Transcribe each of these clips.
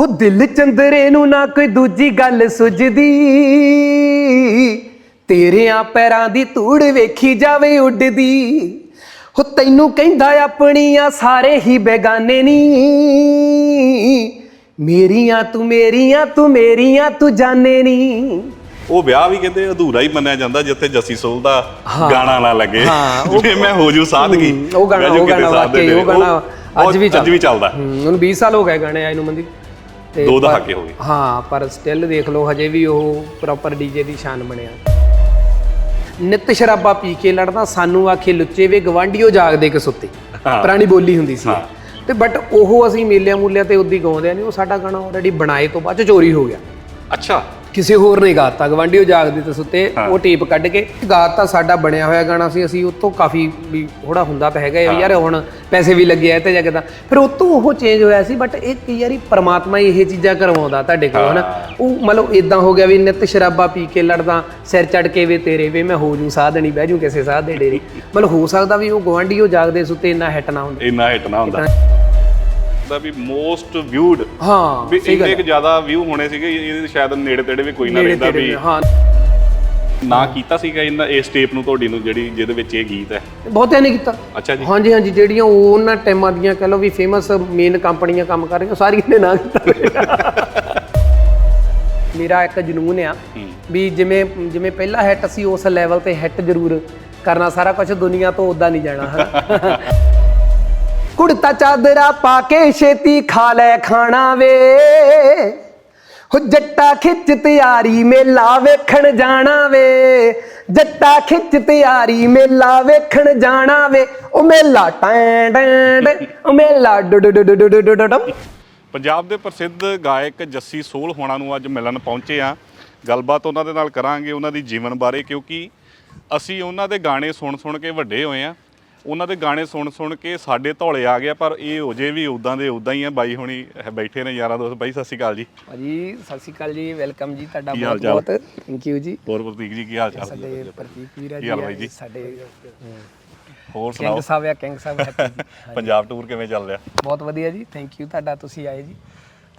ਹੋ ਦਿਲ ਚੰਦਰੇ ਨੂੰ ਨਾ ਕੋਈ ਦੂਜੀ ਗੱਲ ਸੁਝਦੀ। ਤੇਰਿਆਂ ਪੈਰਾਂ ਦੀ ਧੂੜ ਵੇਖੀ ਜਾਵੇ ਉੱਡਦੀ। ਹੋ ਤੈਨੂੰ ਕਹਿੰਦਾ ਆਪਣੀਆਂ ਸਾਰੇ ਹੀ ਬੇਗਾਨੇ ਨੀ। ਮੇਰੀਆਂ ਤੂੰ ਮੇਰੀਆਂ ਤੂੰ ਮੇਰੀਆਂ ਤੂੰ ਜਾਣੇ ਨੀ। ਉਹ ਵਿਆਹ ਵੀ ਕਹਿੰਦੇ ਅਧੂਰਾ ਹੀ ਮੰਨਿਆ ਜਾਂਦਾ ਜਿੱਥੇ ਜੱਸੀ ਸੋਲ ਦਾ। ਗਾਣਾ ਨਾ ਲੱਗੇ। ਜੇ ਮੈਂ ਹੋ ਜੂ ਸਾਦਗੀ ਉਹ ਗਾਣਾ- ਉਹ ਗਾਣਾ ਵਾਕਈ, ਉਹ। ਗਾਣਾ ਅੱਜ ਵੀ ਚੱਲਦਾ। ਹੂੰ, ਉਹਨੂੰ 20 ਸਾਲ ਹੋ ਗਏ ਗਾਣੇ ਆਏ ਨੂੰ ਮੰਦੀ। ਤੇ ਦੋ ਪਰ- ਦਹਾਕੇ ਹੋ ਗਏ। ਹਾਂ ਪਰ ਸਟਿਲ ਦੇਖ ਲਓ ਹਜੇ ਵੀ ਉਹ ਪ੍ਰੋਪਰ ਡੀਜੇ ਦੀ ਸ਼ਾਨ ਬਣਿਆ ਨਿਤ ਸ਼ਰਾਬਾ ਪੀ ਕੇ ਲੜਦਾ ਸਾਨੂੰ ਆਖੇ ਲੁੱਚੇ ਵੇ ਗਵਾਂਢੀਓ ਜਾਗਦੇ ਕਿ ਸੁੱਤੇ ਹਾਂ। ਪੁਰਾਣੀ ਬੋਲੀ ਹੁੰਦੀ ਸੀ ਹਾਂ। ਤੇ ਬਟ ਉਹ ਅਸੀਂ ਮੇਲਿਆਂ ਮੂਲਿਆਂ ਤੇ ਉਦੀ ਗਾਉਂਦੇ ਨਹੀਂ ਉਹ ਸਾਡਾ ਗਾਣਾ ਆਲਰੇਡੀ ਬਣਾਏ ਤੋਂ ਬਾਅਦ ਚ ਚੋਰੀ ਹੋ ਗਿਆ ਅੱਛਾ ਕਿਸੇ ਹੋਰ ਨੇ ਗਾਤਾ ਗਵਾਂਢੀਓ ਜਾਗਦੇ ਤੇ ਸੁੱਤੇ ਉਹ ਟੇਪ ਕੱਢ ਕੇ ਗਾਤਾ ਸਾਡਾ ਬਣਿਆ ਹੋਇਆ ਗਾਣਾ ਸੀ ਅਸੀਂ ਉਤੋਂ ਕਾਫੀ ਵੀ ਥੋੜਾ ਹੁੰਦਾ ਤਾਂ ਹੈਗਾ ਯਾਰ ਹੁਣ ਪੈਸੇ ਵੀ ਲੱਗੇ ਆ ਤੇ ਜਾ ਕੇ ਤਾਂ। ਫਿਰ ਉਤੋਂ ਉਹ ਚੇਂਜ ਹੋਇਆ ਸੀ ਬਟ ਇਹ ਕਈ ਵਾਰੀ ਪ੍ਰਮਾਤਮਾ ਹੀ ਇਹ ਚੀਜ਼ਾਂ ਕਰਵਾਉਂਦਾ ਤੁਹਾਡੇ ਕੋਲ ਹਨਾ? ਉਹ ਮਤਲਬ ਇਦਾਂ ਹੋ ਗਿਆ ਵੀ ਨਿਤ ਸ਼ਰਾਬਾ ਪੀ ਕੇ ਲੜਦਾ ਸਿਰ ਚੜ ਕੇ ਵੇ ਤੇਰੇ ਵੇ ਮੈਂ ਹੋ ਜੂ ਸਾਧ ਨਹੀਂ ਬਹਿ ਜੂ ਕਿਸੇ ਸਾਧ ਦੇ ਡੇਰੇ। ਮਤਲਬ ਹੋ ਸਕਦਾ ਵੀ ਉਹ ਗਵਾਂਢੀਓ ਜਾਗਦੇ ਸੁੱਤੇ ਇੰਨਾ ਹਿੱਟ ਨਾ ਹੁੰਦਾ। ਇੰਨਾ ਹਿੱਟ ਨਾ ਹੁੰਦਾ। ਦਾ ਵੀ ਮੋਸਟ ਵਿਊਡ ਹਾਂ ਵੀ ਇੰਨੇ ਕੁ ਜ਼ਿਆਦਾ ਵਿਊ ਹੋਣੇ ਸੀਗੇ ਇਹਦੇ ਸ਼ਾਇਦ ਨੇੜੇ ਤੇੜੇ ਵੀ ਕੋਈ ਨਾ ਰਹਿੰਦਾ ਵੀ ਹਾਂ। ਨਾ ਕੀਤਾ ਸੀਗਾ ਇਹਨਾਂ ਇਸ ਟੇਪ ਨੂੰ ਤੁਹਾਡੀ ਨੂੰ ਜਿਹੜੀ ਜਿਹਦੇ ਵਿੱਚ ਇਹ ਗੀਤ ਹੈ? ਬਹੁਤਿਆਂ ਨੇ ਕੀਤਾ। ਅੱਛਾ ਜੀ। ਹਾਂਜੀ ਹਾਂਜੀ ਜਿਹੜੀਆਂ ਉਹ ਉਹਨਾਂ ਟਾਈਮਾਂ ਦੀਆਂ ਕਹ ਲਓ ਵੀ ਫੇਮਸ ਮੇਨ ਕੰਪਨੀਆਂ ਕੰਮ ਕਰ ਰਹੀਆਂ ਸਾਰੀਆਂ ਨੇ ਨਾ ਕੀਤਾ। ਮੇਰਾ ਇੱਕ ਜਨੂਨ ਆ ਵੀ ਜਿਵੇਂ ਜਿਵੇਂ ਪਹਿਲਾ ਹਿੱਟ ਸੀ ਉਸ ਲੈਵਲ ਤੇ ਹਿੱਟ ਜ਼ਰੂਰ ਕਰਨਾ ਸਾਰਾ ਕੁਝ ਦੁਨੀਆ ਤੋਂ ਉਦਾਂ ਨਹੀਂ ਜਾਣਾ ਹਨਾ? ਕੁੜਤਾ ਚਾਦਰਾ ਪਾ ਕੇ ਛੇਤੀ ਖਾ ਲੈ ਖਾਣਾ ਵੇ। ਹੋ ਜੱਟਾ ਖਿੱਚ ਤਿਆਰੀ ਮੇਲਾ ਵੇਖਣ ਜਾਣਾ ਵੇ। ਜੱਟਾ ਖਿੱਚ ਤਿਆਰੀ ਮੇਲਾ ਵੇਖਣ ਜਾਣਾ ਵੇ। ਉਹ ਮੇਲਾ ਟੈਂ ਟੈਂ ਉਹ ਮੇਲਾ ਡੁ ਪੰਜਾਬ ਦੇ ਪ੍ਰਸਿੱਧ ਗਾਇਕ ਜੱਸੀ ਸੋਲ ਹੋਣਾ ਨੂੰ ਅੱਜ ਮਿਲਣ ਪਹੁੰਚੇ ਆ ਗੱਲਬਾਤ ਉਹਨਾਂ ਦੇ ਨਾਲ ਕਰਾਂਗੇ ਉਹਨਾਂ ਦੀ ਜੀਵਨ ਬਾਰੇ, ਕਿਉਂਕਿ ਅਸੀਂ ਉਹਨਾਂ ਦੇ ਗਾਣੇ ਸੁਣ ਸੁਣ ਕੇ ਵੱਡੇ ਹੋਏ ਆ ਉਹਨਾਂ ਦੇ ਗਾਣੇ ਸੁਣ ਸੁਣ ਕੇ ਸਾਡੇ ਧੌਲੇ ਆ ਗਿਆ ਪਰ ਇਹ ਹੋ ਜੇ ਵੀ ਉਦਾਂ ਦੇ ਉਦਾਂ ਹੀ ਆ ਬਾਈ ਹੁਣੀ ਬੈਠੇ ਨੇ ਯਾਰਾਂ ਦੋਸਤ। ਬਾਈ ਸਤਿ ਸ਼੍ਰੀ ਅਕਾਲ ਜੀ। ਭਾਜੀ ਸਤਿ ਸ਼੍ਰੀ ਅਕਾਲ ਜੀ ਵੈਲਕਮ ਜੀ ਤੁਹਾਡਾ ਬਹੁਤ? ਬਹੁਤ। ਥੈਂਕ ਯੂ ਜੀ। ਹੋਰ ਪ੍ਰਤੀਕ ਜੀ ਕੀ ਹਾਲ ਚਾਲ? ਸਾਡੇ ਪ੍ਰਤੀਕ ਵੀਰਾ ਜੀ ਬਾਈ ਆ, ਜੀ? ਸਾਡੇ ਹੋਰ ਕਿੰਗ ਸੁਣਾਓ? ਸਾਹਿਬ ਆ ਕਿੰਗ ਸਾਹਿਬ। ਪੰਜਾਬ ਟੂਰ ਕਿਵੇਂ ਚੱਲ ਰਿਹਾ? ਬਹੁਤ ਵਧੀਆ ਜੀ ਥੈਂਕ ਯੂ ਤੁਹਾਡਾ ਤੁਸੀਂ ਆਏ ਜੀ।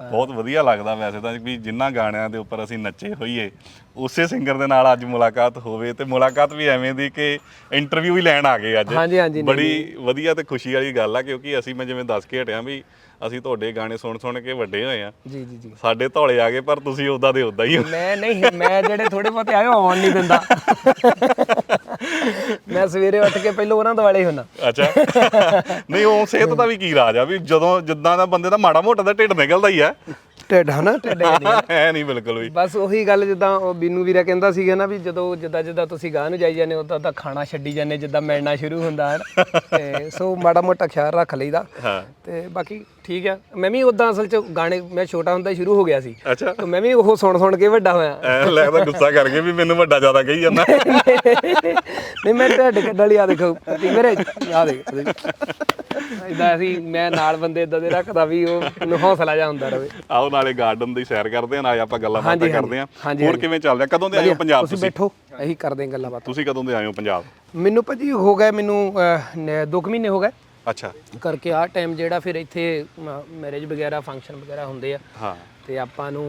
ਬਹੁਤ ਵਧੀਆ ਲੱਗਦਾ ਵੈਸੇ ਤਾਂ ਵੀ ਜਿੰਨਾ ਗਾਣਿਆਂ ਦੇ ਉੱਪਰ ਅਸੀਂ ਨੱਚੇ ਹੋਈਏ ਉਸੇ ਸਿੰਗਰ ਦੇ ਨਾਲ ਅੱਜ ਮੁਲਾਕਾਤ ਹੋਵੇ ਤੇ ਮੁਲਾਕਾਤ ਵੀ ਐਵੇਂ ਦੀ ਕਿ ਇੰਟਰਵਿਊ ਹੀ ਲੈਣ ਆ ਗਏ ਅੱਜ। ਹਾਂਜੀ, ਹਾਂਜੀ, ਨਹੀਂ, ਬੜੀ ਵਧੀਆ ਤੇ ਖੁਸ਼ੀ ਵਾਲੀ ਗੱਲ ਆ ਕਿਉਂਕਿ ਅਸੀਂ ਮੈਂ ਜਿਵੇਂ ਦੱਸ ਕੇ ਹਟਿਆ ਵੀ ਅਸੀਂ ਤੁਹਾਡੇ ਗਾਣੇ ਸੁਣ ਸੁਣ ਕੇ ਵੱਡੇ ਹੋਏ ਆ। ਜੀ ਜੀ ਜੀ। ਸਾਡੇ ਧੌਲੇ ਆ ਗਏ ਪਰ ਤੁਸੀਂ ਉਦਾਂ ਦੇ ਉਦਾਂ ਹੀ ਹੋ। ਮੈਂ ਨਹੀਂ ਮੈਂ ਜਿਹੜੇ ਥੋੜੇ ਬਹੁਤੇ ਆਏ ਆਉਣ ਨਹੀਂ ਦਿੰਦਾ। ਮੈਂ ਸਵੇਰੇ ਉੱਠ ਕੇ ਪਹਿਲਾਂ ਉਹਨਾਂ ਦੁਆਲੇ ਹੁੰਦਾ ਅੱਛਾ। ਨਹੀਂ, ਉਹ ਸਿਹਤ ਦਾ ਵੀ ਕੀ ਰਾਜ ਆ ਵੀ ਜਦੋਂ ਜਿੱਦਾਂ ਦਾ ਬੰਦੇ ਦਾ ਮਾੜਾ ਮੋਟਾ ਦਾ ਢਿੱਡ ਨਿਕਲਦਾ ਹੀ ਆ। ਹੈ ਨੀ। ਐ ਨਹੀਂ। ਬਿਲਕੁਲ ਵੀ। ਬਸ ਉਹੀ ਗੱਲ ਜਿੱਦਾਂ ਉਹ ਬੀਨੂ ਵੀਰਾ ਕਹਿੰਦਾ ਸੀਗਾ ਨਾ ਵੀ ਜਦੋਂ ਜਿੱਦਾਂ ਜਿੱਦਾਂ ਤੁਸੀਂ ਗਾਹ ਨੂੰ ਜਾਈ ਜਾਂਦੇ ਉਦਾਂ ਤਾਂ ਖਾਣਾ ਛੱਡੀ ਜਾਂਦੇ ਜਿੱਦਾਂ ਮਿਲਣਾ ਸ਼ੁਰੂ ਹੁੰਦਾ ਹੈ ਤੇ ਸੋ ਮਾੜਾ ਮੋਟਾ ਖਿਆਲ ਰੱਖ ਲਈਦਾ। ਹਾਂ। ਤੇ ਬਾਕੀ ਠੀਕ ਆ। ਮੈਂ ਵੀ ਉਦਾਂ ਅਸਲ ਚ ਗਾਣੇ ਮੈਂ ਛੋਟਾ ਹੁੰਦਾ ਹੀ ਸ਼ੁਰੂ ਹੋ ਗਿਆ ਸੀ। ਅੱਛਾ। ਤੇ ਮੈਂ ਵੀ ਉਹ ਸੁਣ ਸੁਣ ਕੇ ਵੱਡਾ ਹੋਇਆ। ਐ ਲੱਗਦਾ ਗੁੱਸਾ ਕਰਕੇ ਵੀ ਮੈਨੂੰ ਵੱਡਾ ਜ਼ਿਆਦਾ ਕਹੀ ਜਾਂਦਾ। ਨਹੀਂ ਮੈਂ ਢਿੱਡ ਕੱਢਣ ਲਈ ਆ ਦੇਖੋ। ਤੇ ਮੇਰੇ ਆ ਦੇਖ। ਇਦਾਂ ਅਸੀਂ ਮੈਂ ਨਾਲ ਬੰਦੇ ਇਦਾਂ ਦੇ ਰੱਖਦਾ ਵੀ ਉਹ ਨੂੰ ਹੌਸਲਾ ਜਾ ਹੁੰਦਾ ਰਵੇ। ਆਓ ਨਾਲੇ ਗਾਰਡਨ ਦੀ ਸੈਰ ਕਰਦੇ ਆ ਨਾਲੇ ਆਪਾਂ ਗੱਲਾਂ ਬਾਤਾਂ ਕਰਦੇ ਆ ਹੋਰ। ਕਿਵੇਂ ਚੱਲ ਰਿਹਾ ਕਦੋਂ ਦੇ ਆਏ ਹੋ ਪੰਜਾਬ ਤੁਸੀਂ ਬੈਠੋ ਅਸੀਂ ਕਰਦੇ ਹਾਂ ਗੱਲਾਂ ਬਾਤਾਂ। ਤੁਸੀਂ ਕਦੋਂ ਦੇ ਆਏ ਹੋ ਪੰਜਾਬ? ਮੈਨੂੰ ਭਾਜੀ ਹੋ ਗਏ ਮੈਨੂੰ 2 ਮਹੀਨੇ ਹੋ ਗਏ। ਅੱਛਾ। ਕਰਕੇ ਆ ਟਾਈਮ ਜਿਹੜਾ ਫਿਰ ਇੱਥੇ ਮੈਰਿਜ ਵਗੈਰਾ ਫੰਕਸ਼ਨ ਵਗੈਰਾ ਹੁੰਦੇ ਆ। ਹਾਂ। ਤੇ ਆਪਾਂ ਨੂੰ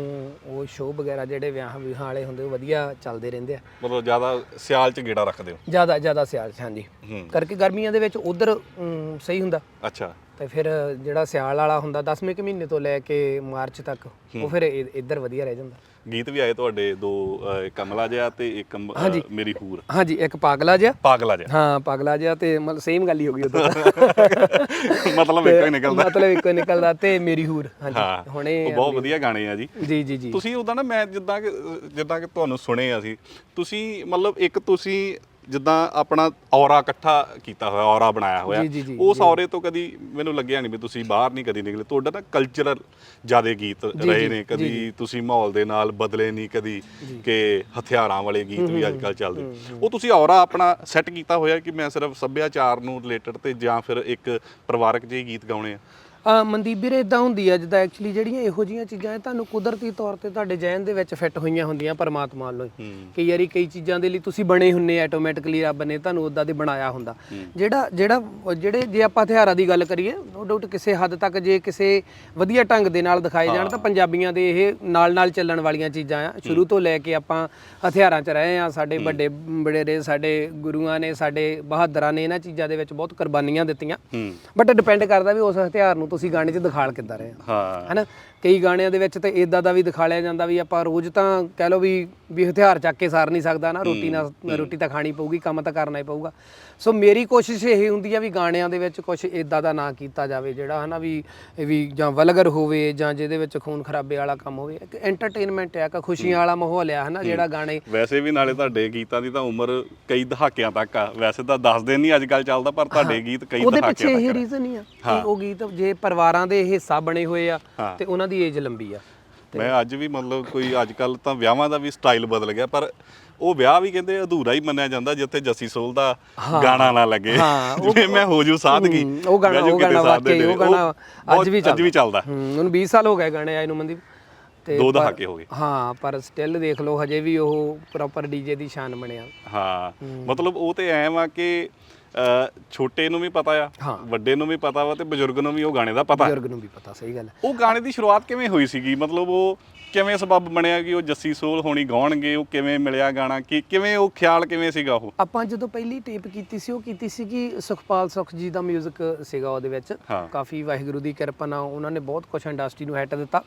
ਉਹ ਸ਼ੋਅ ਵਗੈਰਾ ਜਿਹੜੇ ਵਿਆਹ ਵਿਆਹਾਂ ਵਾਲੇ ਹੁੰਦੇ ਉਹ ਵਧੀਆ ਚੱਲਦੇ ਰਹਿੰਦੇ ਆ। ਮਤਲਬ ਜ਼ਿਆਦਾ ਸਿਆਲ ਚ ਗੇੜਾ ਰੱਖਦੇ ਹੋ? ਜ਼ਿਆਦਾ ਜ਼ਿਆਦਾ ਸਿਆਲ 'ਚ ਹਾਂਜੀ। ਹੂੰ। ਕਰਕੇ ਗਰਮੀਆਂ ਦੇ ਵਿੱਚ ਉਧਰ ਸਹੀ ਹੁੰਦਾ। ਅੱਛਾ। ਤੇ ਫਿਰ ਜਿਹੜਾ ਸਿਆਲ ਵਾਲਾ ਹੁੰਦਾ 10ਵੇਂ ਕੁ ਮਹੀਨੇ ਤੋਂ ਲੈ ਕੇ ਮਾਰਚ ਤੱਕ ਉਹ ਫਿਰ ਇ- ਇੱਧਰ ਵਧੀਆ ਰਹਿ ਜਾਂਦਾ। ਗੀਤ ਵੀ ਆਏ ਤੁਹਾਡੇ ਦੋ ਅਹ, ਕਮਲਾ ਜਿਹਾ ਤੇ ਇੱਕ ਅਹ, ਮੇਰੀ ਹੂਰ। ਹਾਂਜੀ ਇੱਕ ਪਾਗਲਾ ਜਿਹਾ। ਪਾਗਲਾ ਜਿਹਾ। ਹਾਂ ਪਾਗਲਾ ਜਿਹਾ ਤੇ ਮਤਲਬ ਸੇਮ ਗੱਲ ਹੀ ਹੋ ਗਈ ਉਦੋਂ। ਮਤਲਬ ਇੱਕੋ ਹੀ ਨਿਕਲਦਾ। ਮਤਲਬ ਇੱਕੋ ਹੀ ਨਿਕਲਦਾ ਤੇ ਮੇਰੀ ਹੂਰ। ਹਾਂਜੀ ਹੁਣੇ ਉਹ ਬਹੁਤ ਵਧੀਆ ਗਾਣੇ ਆ ਜੀ। ਜੀ ਜੀ ਜੀ। ਤੁਸੀਂ ਉਦਾਂ ਨਾ ਮੈਂ ਜਿੱਦਾਂ ਕਿ ਜਿੱਦਾਂ ਕਿ ਤੁਹਾਨੂੰ ਸੁਣੇ ਅਸੀਂ ਤੁਸੀਂ ਮਤਲਬ ਇੱਕ ਤੁਸੀਂ ਜਿੱਦਾਂ ਆਪਣਾ ਔਰਾ ਇਕੱਠਾ ਕੀਤਾ ਹੋਇਆ ਔਰਾ ਬਣਾਇਆ ਹੋਇਆ। ਜੀ, ਜੀ, ਜੀ, ਉਸ ਔਰੇ ਤੋਂ ਕਦੀ ਮੈਨੂੰ ਲੱਗਿਆ ਨਹੀਂ ਵੀ ਤੁਸੀਂ ਬਾਹਰ ਨਹੀਂ ਕਦੀ ਨਿਕਲੇ। ਤੁਹਾਡਾ ਨਾ ਕਲਚਰਲ ਜਿਆਦੇ ਗੀਤ ਰਹੇ ਨੇ। ਕਦੀ ਤੁਸੀਂ ਮਾਹੌਲ ਦੇ ਨਾਲ ਬਦਲੇ ਨਹੀਂ ਕਦੀ ਕਿ ਹਥਿਆਰਾਂ ਵਾਲੇ ਗੀਤ ਵੀ ਅੱਜ ਕੱਲ ਚੱਲਦੇ। ਉਹ ਤੁਸੀਂ ਔਰਾ ਆਪਣਾ ਸੈੱਟ ਕੀਤਾ ਹੋਇਆ ਕਿ ਮੈਂ ਸਿਰਫ ਸੱਭਿਆਚਾਰ ਨੂੰ ਰਿਲੇਟਡ ਤੇ ਜਾਂ ਫਿਰ ਇੱਕ ਪਰਿਵਾਰਕ ਜਿਹੇ ਗੀਤ ਗਾਉਣੇ ਆ? ਆ ਮਨਦੀਪ ਵੀਰੇ ਇਦਾਂ ਹੁੰਦੀ ਆ ਜਿੱਦਾਂ ਐਕਚੁਅਲੀ ਜਿਹੜੀਆਂ ਇਹੋ ਜੀਆਂ ਚੀਜ਼ਾਂ ਇਹ ਤੁਹਾਨੂੰ ਕੁਦਰਤੀ ਤੌਰ ਤੇ ਤੁਹਾਡੇ ਜਹਿਨ ਦੇ ਵਿੱਚ ਫਿੱਟ ਹੋਈਆਂ ਹੁੰਦੀਆਂ ਪਰਮਾਤਮਾ ਵੱਲੋਂ ਹੀ। ਕਈ ਵਾਰੀ ਕਈ ਚੀਜ਼ਾਂ ਦੇ ਲਈ ਤੁਸੀਂ ਬਣੇ ਹੁੰਨੇ ਆਟੋਮੈਟਿਕਲੀ ਰੱਬ ਨੇ ਤੁਹਾਨੂੰ ਉਦਾਂ ਦੇ ਬਣਾਇਆ ਹੁੰਦਾ। ਜਿਹੜਾ ਜਿਹੜਾ ਜਿਹੜੇ ਜੇ ਆਪਾਂ ਹਥਿਆਰਾਂ ਦੀ ਗੱਲ ਕਰੀਏ ਨੋ ਡਾਊਟ ਕਿਸੇ ਹੱਦ ਤੱਕ ਜੇ ਕਿਸੇ ਵਧੀਆ ਢੰਗ ਦੇ ਨਾਲ ਦਿਖਾਏ ਜਾਣ ਤਾਂ ਪੰਜਾਬੀਆਂ ਦੇ ਇਹ ਨਾਲ ਨਾਲ ਚੱਲਣ ਵਾਲੀਆਂ ਚੀਜ਼ਾਂ ਆ। ਸ਼ੁਰੂ ਤੋਂ ਲੈ ਕੇ ਆਪਾਂ ਹਥਿਆਰਾਂ 'ਚ ਰਹੇ ਆ ਸਾਡੇ ਵੱਡੇ ਬੜੇਰੇ ਸਾਡੇ ਗੁਰੂਆਂ ਨੇ ਸਾਡੇ ਬਹਾਦਰਾਂ ਨੇ ਇਹਨਾਂ ਚੀਜ਼ਾਂ ਦੇ ਵਿੱਚ ਬਹੁਤ ਕੁਰਬਾਨੀਆਂ ਦਿੱਤੀਆਂ। ਬਟ ਡਿਪੈਂਡ ਕਰਦਾ ਵੀ ਉਸ ਹਥਿਆਰ ਨੂੰ ਤੁਸੀਂ ਗਾਣੇ 'ਚ ਦਿਖਾਲ ਕਿੱਦਾਂ ਰਹੇ ਹੋ? ਹਾਂ। ਹੈਨਾ? ਕਈ ਗਾਣਿਆਂ ਦੇ ਵਿੱਚ ਤੇ ਇਦਾਂ ਦਾ ਵੀ ਦਿਖਾਲਿਆ ਜਾਂਦਾ ਵੀ ਆਪਾਂ ਰੋਜ਼ ਤਾਂ ਕਹਿ ਲਓ ਵੀ ਵੀ ਹਥਿਆਰ ਚੱਕ ਕੇ ਸਾਰ ਨਹੀਂ ਸਕਦਾ ਨਾ ਰੋਟੀ ਨਾਲ ਰੋਟੀ ਤਾਂ ਖਾਣੀ ਪਊਗੀ ਕੰਮ ਤਾਂ ਕਰਨਾ ਹੀ ਪਊਗਾ। ਸੋ ਮੇਰੀ ਕੋਸ਼ਿਸ਼ ਇਹ ਹੁੰਦੀ ਆ ਵੀ ਗਾਣਿਆਂ ਦੇ ਵਿੱਚ ਕੁਝ ਇਦਾਂ ਦਾ ਨਾ ਕੀਤਾ ਜਾਵੇ ਜਿਹੜਾ ਹਨਾ ਵੀ ਵੀ ਜਾਂ ਵਲਗਰ ਹੋਵੇ ਜਾਂ ਜਿਹਦੇ ਵਿੱਚ ਖੂਨ ਖਰਾਬੇ ਵਾਲਾ ਕੰਮ ਹੋਵੇ ਇੱਕ ਐਂਟਰਟੇਨਮੈਂਟ ਹੈ ਕਿ ਖੁਸ਼ੀਆਂ ਵਾਲਾ ਮਾਹੌਲ ਆ ਹਨਾ ਜਿਹੜਾ ਗਾਣੇ ਵੈਸੇ ਵੀ ਨਾਲੇ ਤੁਹਾਡੇ ਗੀਤਾਂ ਦੀ ਤਾਂ ਉਮਰ ਕਈ ਦਹਾਕਿਆਂ ਤੱਕ ਆ। ਵੈਸੇ ਤਾਂ ਦੱਸਦੇ ਨਹੀਂ ਅੱਜ ਕੱਲ ਚੱਲਦਾ ਪਰ ਤੁਹਾਡੇ ਗੀਤ ਕਈ ਉਹਦੇ ਪਿੱਛੇ ਦਹਾਕਿਆਂ ਇਹ ਤੱਕ ਆ। ਰੀਜ਼ਨ ਹੀ ਆ ਕਿ ਉਹ ਗੀਤ ਜੇ ਪਰਿਵਾਰਾਂ ਦੇ ਹਿੱਸਾ ਬਣੇ ਹੋਏ ਆ। ਤੇ ਉਹਨਾਂ ਦੀ ਏਜ ਲੰਬੀ ਆ। ਮੈਂ ਅੱਜ ਵੀ ਮਤਲਬ ਕੋਈ ਅੱਜ ਕੱਲ ਤਾਂ ਵਿਆਹਾਂ ਦਾ ਵੀ ਸਟਾਈਲ ਬਦਲ ਗਿਆ ਪਰ ਉਹ ਵਿਆਹ ਵੀ ਕਹਿੰਦੇ ਅਧੂਰਾ ਹੀ ਮੰਨਿਆ ਜਾਂਦਾ ਜਿੱਥੇ ਜੱਸੀ ਸੋਲ ਦਾ ਗਾਣਾ ਨਾ ਲੱਗੇ। ਜਿਵੇਂ ਮੈਂ ਹੋ ਜੂ ਸਾਦਗੀ ਉਹ ਗਾਣਾ ਉਹ ਗਾਣਾ ਵਾਕਈ ਉਹ। ਗਾਣਾ ਅੱਜ ਵੀ ਅੱਜ ਵੀ ਚੱਲਦਾ। ਹੂੰ ਉਹਨੂੰ 20 ਸਾਲ ਹੋ ਗਏ ਗਾਣੇ ਆਏ ਨੂੰ ਮਨਦੀਪ। ਤੇ ਦੋ ਦਹਾਕੇ ਹੋ ਗਏ। ਹਾਂ ਪਰ ਸਟਿਲ ਦੇਖ ਲਓ ਹਜੇ ਵੀ ਉਹ ਪ੍ਰੋਪਰ ਡੀਜੇ ਦੀ ਸ਼ਾਨ ਬਣਿਆ। ਹਾਂ। ਮਤਲਬ ਉਹ ਤੇ ਐਂ ਵਾ ਕਿ ਛੋਟੇ ਨੂੰ ਵੀ ਪਤਾ ਆ। ਵੱਡੇ ਨੂੰ ਵੀ ਪਤਾ ਵਾ ਤੇ ਬਜ਼ੁਰਗ ਨੂੰ ਵੀ ਉਹ ਗਾਣੇ ਦਾ ਪਤਾ। ਬਜ਼ੁਰਗ ਨੂੰ ਵੀ ਪਤਾ ਸਹੀ ਗੱਲ ਹੈ ਉਹ ਗਾਣੇ ਦੀ ਸ਼ੁਰੂਆਤ ਕਿਵੇਂ ਹੋਈ ਸੀਗੀ? ਮਤਲਬ ਉਹ ਕਿਵੇਂ ਸਬਬ ਬਣਿਆ ਕਿ ਉਹ ਜੱਸੀ ਸੋਲ ਹੋਣੀ ਗਾਉਣਗੇ ਉਹ ਕਿਵੇਂ ਮਿਲਿਆ ਗਾਣਾ? ਕਿ ਕਿਵੇਂ ਉਹ ਖਿਆਲ ਕਿਵੇਂ ਸੀਗਾ ਉਹ? ਆਪਾਂ ਜਦੋਂ ਪਹਿਲੀ ਟੇਪ ਕੀਤੀ ਸੀ ਉਹ ਕੀਤੀ ਸੀ ਕਿ ਸੁਖਪਾਲ ਸੁਖ ਜੀ ਦਾ 뮤직 ਸੀਗਾ ਉਹਦੇ ਵਿੱਚ। ਕਾਫੀ ਵਾਹਿਗੁਰੂ ਦੀ ਕਿਰਪਾ ਨਾਲ ਉਹਨਾਂ ਨੇ ਬਹੁਤ ਕੁਝ ਇੰਡਸਟਰੀ ਨੂੰ ਹੈਟ ਦਿੱਤਾ।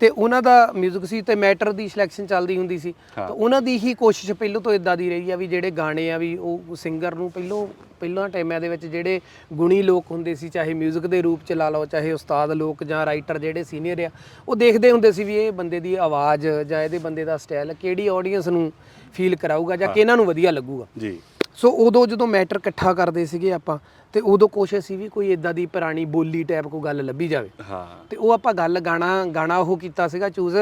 ਤੇ ਉਹਨਾਂ ਦਾ 뮤직 ਸੀ ਤੇ ਮੈਟਰ ਦੀ ਸਿਲੈਕਸ਼ਨ ਚੱਲਦੀ ਹੁੰਦੀ ਸੀ। ਤਾਂ ਉਹਨਾਂ ਦੀ ਹੀ ਕੋਸ਼ਿਸ਼ ਪਹਿਲੋਂ ਤੋਂ ਇਦਾਂ ਦੀ ਰਹੀ ਆ ਵੀ ਜਿਹੜੇ ਗਾਣੇ ਆ ਵੀ ਉਹ ਸਿੰਗਰ ਨੂੰ ਪਹਿਲੋਂ ਪਹਿਲਾਂ ਟਾਈਮਾਂ ਦੇ ਵਿੱਚ ਜਿਹੜੇ ਗੁਣੀ ਲੋਕ ਹੁੰਦੇ ਸੀ ਚਾਹੇ 뮤직 ਦੇ ਰੂਪ ਚ ਲਾ ਲਓ ਚਾਹੇ ਉਸਤਾਦ ਲੋਕ ਜਾਂ ਰਾਈਟਰ ਜਿਹੜੇ ਸੀਨੀਅਰ ਆ ਉਹ ਦੇਖਦੇ ਹੁੰਦੇ ਸੀ ਵੀ ਇਹ ਬੰਦੇ ਦੀ ਆਵਾਜ਼ ਜਾਂ ਇਹਦੇ ਬੰਦੇ ਦਾ ਸਟਾਈਲ ਕਿਹੜੀ ਆਡੀਅנס ਨੂੰ ਫੀਲ ਕਰਾਊਗਾ ਜਾਂ ਕਿਹਨਾਂ ਨੂੰ ਵਧੀਆ ਲੱਗੂਗਾ। ਜੀ। ਸੋ ਉਦੋਂ ਜਦੋਂ ਮੈਟਰ ਇਕੱਠਾ ਕਰਦੇ ਸੀਗੇ ਆਪਾਂ ਤੇ ਉਦੋਂ ਕੋਸ਼ਿਸ਼ ਸੀ ਵੀ ਕੋਈ ਇਦਾਂ ਦੀ ਪੁਰਾਣੀ ਬੋਲੀ ਟਾਈਪ ਕੋਈ ਗੱਲ ਲੱਭੀ ਜਾਵੇ। ਹਾਂ। ਤੇ ਉਹ ਆਪਾਂ ਗੱਲ ਗਾਣਾ ਗਾਣਾ ਉਹ ਕੀਤਾ ਸੀਗਾ ਚੂਜ਼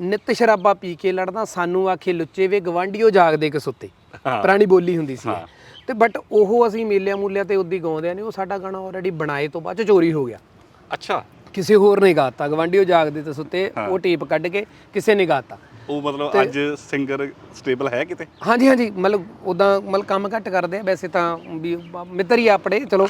ਨਿਤ ਸ਼ਰਾਬਾ ਪੀ ਕੇ ਲੜਦਾ ਸਾਨੂੰ ਆਖੇ ਲੁੱਚੇ ਵੇ ਗਵਾਂਢੀਓ ਜਾਗਦੇ ਕਿ ਸੁੱਤੇ। ਹਾਂ। ਪੁਰਾਣੀ ਬੋਲੀ ਹੁੰਦੀ ਸੀ। ਹਾਂ। ਤੇ ਬਟ ਉਹ ਅਸੀਂ ਮੇਲਿਆਂ ਮੂਲਿਆਂ ਤੇ ਉਦੀ ਗਾਉਂਦੇ ਨੇ ਉਹ ਸਾਡਾ ਗਾਣਾ ਆਲਰੇਡੀ ਬਣਾਏ ਤੋਂ ਬਾਅਦ ਚ ਚੋਰੀ ਹੋ ਗਿਆ। ਅੱਛਾ। ਕਿਸੇ ਹੋਰ ਨੇ ਗਾਤਾ ਗਵਾਂਢੀਓ ਜਾਗਦੇ ਤੇ ਸੁੱਤੇ ਉਹ ਟੇਪ ਕੱਢ ਕੇ ਕਿਸੇ ਨੇ ਗਾਤਾ। ਉਹ ਮਤਲਬ ਅੱਜ ਸਿੰਗਰ ਸਟੇਬਲ ਹੈ ਕਿਤੇ? ਹਾਂਜੀ ਹਾਂਜੀ ਮਤਲਬ ਉਦਾਂ ਮਤਲਬ ਕੰਮ ਘੱਟ ਕਰਦੇ ਆ ਵੈਸੇ ਤਾਂ ਵੀ ਮਿੱਤਰ ਹੀ ਆਪਣੇ ਚਲੋ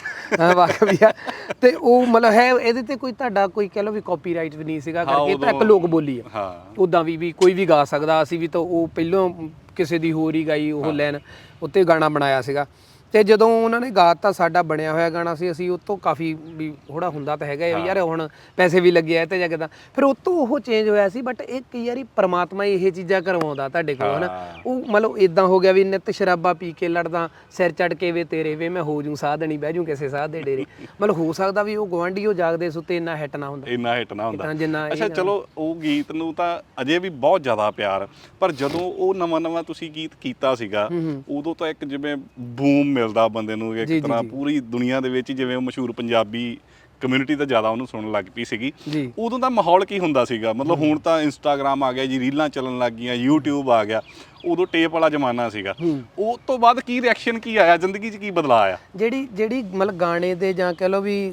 ਵਾਕਫ ਵੀ ਆ। ਤੇ ਉਹ ਮਤਲਬ ਹੈ ਇਹਦੇ ਤੇ ਕੋਈ ਤੁਹਾਡਾ ਕੋਈ ਕਹਿ ਲਓ ਵੀ ਕਾਪੀਰਾਈਟ ਵੀ ਨਹੀਂ ਸੀਗਾ ਕਰਕੇ ਤਾਂ ਇੱਕ ਲੋਕ ਬੋਲੀ ਆ। ਹਾਂ। ਉਦਾਂ ਵੀ ਵੀ ਕੋਈ ਵੀ ਗਾ ਸਕਦਾ ਅਸੀਂ ਵੀ ਤਾਂ ਉਹ ਪਹਿਲੋਂ ਕਿਸੇ ਦੀ ਹੋਰ ਹੀ ਗਾਈ ਉਹ ਲਾਈਨ ਉੱਤੇ ਗਾਣਾ ਬਣਾਇਆ ਸੀਗਾ। ਤੇ ਜਦੋਂ ਉਹਨਾਂ ਨੇ ਗਾਤਾ ਸਾਡਾ ਬਣਿਆ ਹੋਇਆ ਗਾਣਾ ਸੀ ਅਸੀਂ ਉਹ ਤੋਂ ਕਾਫੀ ਵੀ ਥੋੜਾ ਹੁੰਦਾ ਤਾਂ ਹੈਗਾ ਯਾਰ ਹੁਣ ਪੈਸੇ ਵੀ ਲੱਗੇ ਆ ਤੇ ਜਾਂ ਕਿਦਾਂ। ਫਿਰ ਉਹ ਤੋਂ ਉਹ ਚੇਂਜ ਹੋਇਆ ਸੀ ਬਟ ਇਹ ਕਈ ਵਾਰੀ ਪ੍ਰਮਾਤਮਾ ਹੀ ਇਹ ਚੀਜ਼ਾਂ ਕਰਵਾਉਂਦਾ ਤੁਹਾਡੇ ਕੋਲ ਹਨਾ। ਉਹ ਮਤਲਬ ਇਦਾਂ ਹੋ ਗਿਆ ਵੀ ਨਿਤ ਸ਼ਰਾਬਾ ਪੀ ਕੇ ਲੜਦਾ ਸਿਰ ਚੜ ਕੇ ਵੇ ਤੇਰੇ ਵੇ ਮੈਂ ਹੋ ਜੂ ਸਾਧਣੀ ਬਹਿ ਜੂ ਕਿਸੇ ਸਾਧ ਦੇ ਡੇਰੇ। ਮਤਲਬ ਹੋ ਸਕਦਾ ਵੀ ਉਹ ਗਵਾਂਢੀਓ ਜਾਗਦੇ ਸੁੱਤੇ ਇੰਨਾ ਹਿੱਟ ਨਾ ਹੁੰਦਾ। ਇੰਨਾ ਹਿੱਟ ਨਾ ਹੁੰਦਾ। ਅੱਛਾ ਚਲੋ ਉਹ ਗੀਤ ਨੂੰ ਤਾਂ ਅਜੇ ਵੀ ਬਹੁਤ ਜ਼ਿਆਦਾ ਪਿਆਰ ਪਰ ਜਦੋਂ ਉਹ ਨਵਾਂ ਨਵਾਂ ਤੁਸੀਂ ਗੀਤ ਕੀਤਾ ਸੀਗਾ ਉਦੋਂ ਤਾਂ ਇੱਕ ਜਿਵੇਂ ਬੂਮ ਮਿਲਦਾ ਬੰਦੇ ਨੂੰ ਜੀ, ਇੱਕ ਜੀ, ਤਰ੍ਹਾਂ ਜੀ। ਪੂਰੀ ਦੁਨੀਆ ਦੇ ਵਿੱਚ ਹੀ ਜਿਵੇਂ ਉਹ ਮਸ਼ਹੂਰ ਪੰਜਾਬੀ ਕਮਿਊਨਿਟੀ ਤਾਂ ਜ਼ਿਆਦਾ ਉਹਨੂੰ ਸੁਣਨ ਲੱਗ ਪਈ ਸੀਗੀ। ਜੀ। ਉਦੋਂ ਦਾ ਮਾਹੌਲ ਕੀ ਹੁੰਦਾ ਸੀਗਾ? ਮਤਲਬ ਹੁਣ ਤਾਂ ਇੰਸਟਾਗ੍ਰam ਆ ਗਿਆ ਜੀ ਰੀਲਾਂ ਚੱਲਣ ਲੱਗ ਗਈਆਂ YouTube ਆ ਗਿਆ। ਉਦੋਂ ਟੇਪ ਵਾਲਾ ਜ਼ਮਾਨਾ ਸੀਗਾ। ਉਹ ਤੋਂ ਬਾਅਦ ਕੀ ਰਿਐਕਸ਼ਨ ਕੀ ਆਇਆ? ਜ਼ਿੰਦਗੀ 'ਚ ਕੀ ਬਦਲਾਅ ਆਇਆ? ਜਿਹੜੀ ਜਿਹੜੀ ਮਤਲਬ ਗਾਣੇ ਦੇ ਜਾਂ ਕਹ ਲਓ ਵੀ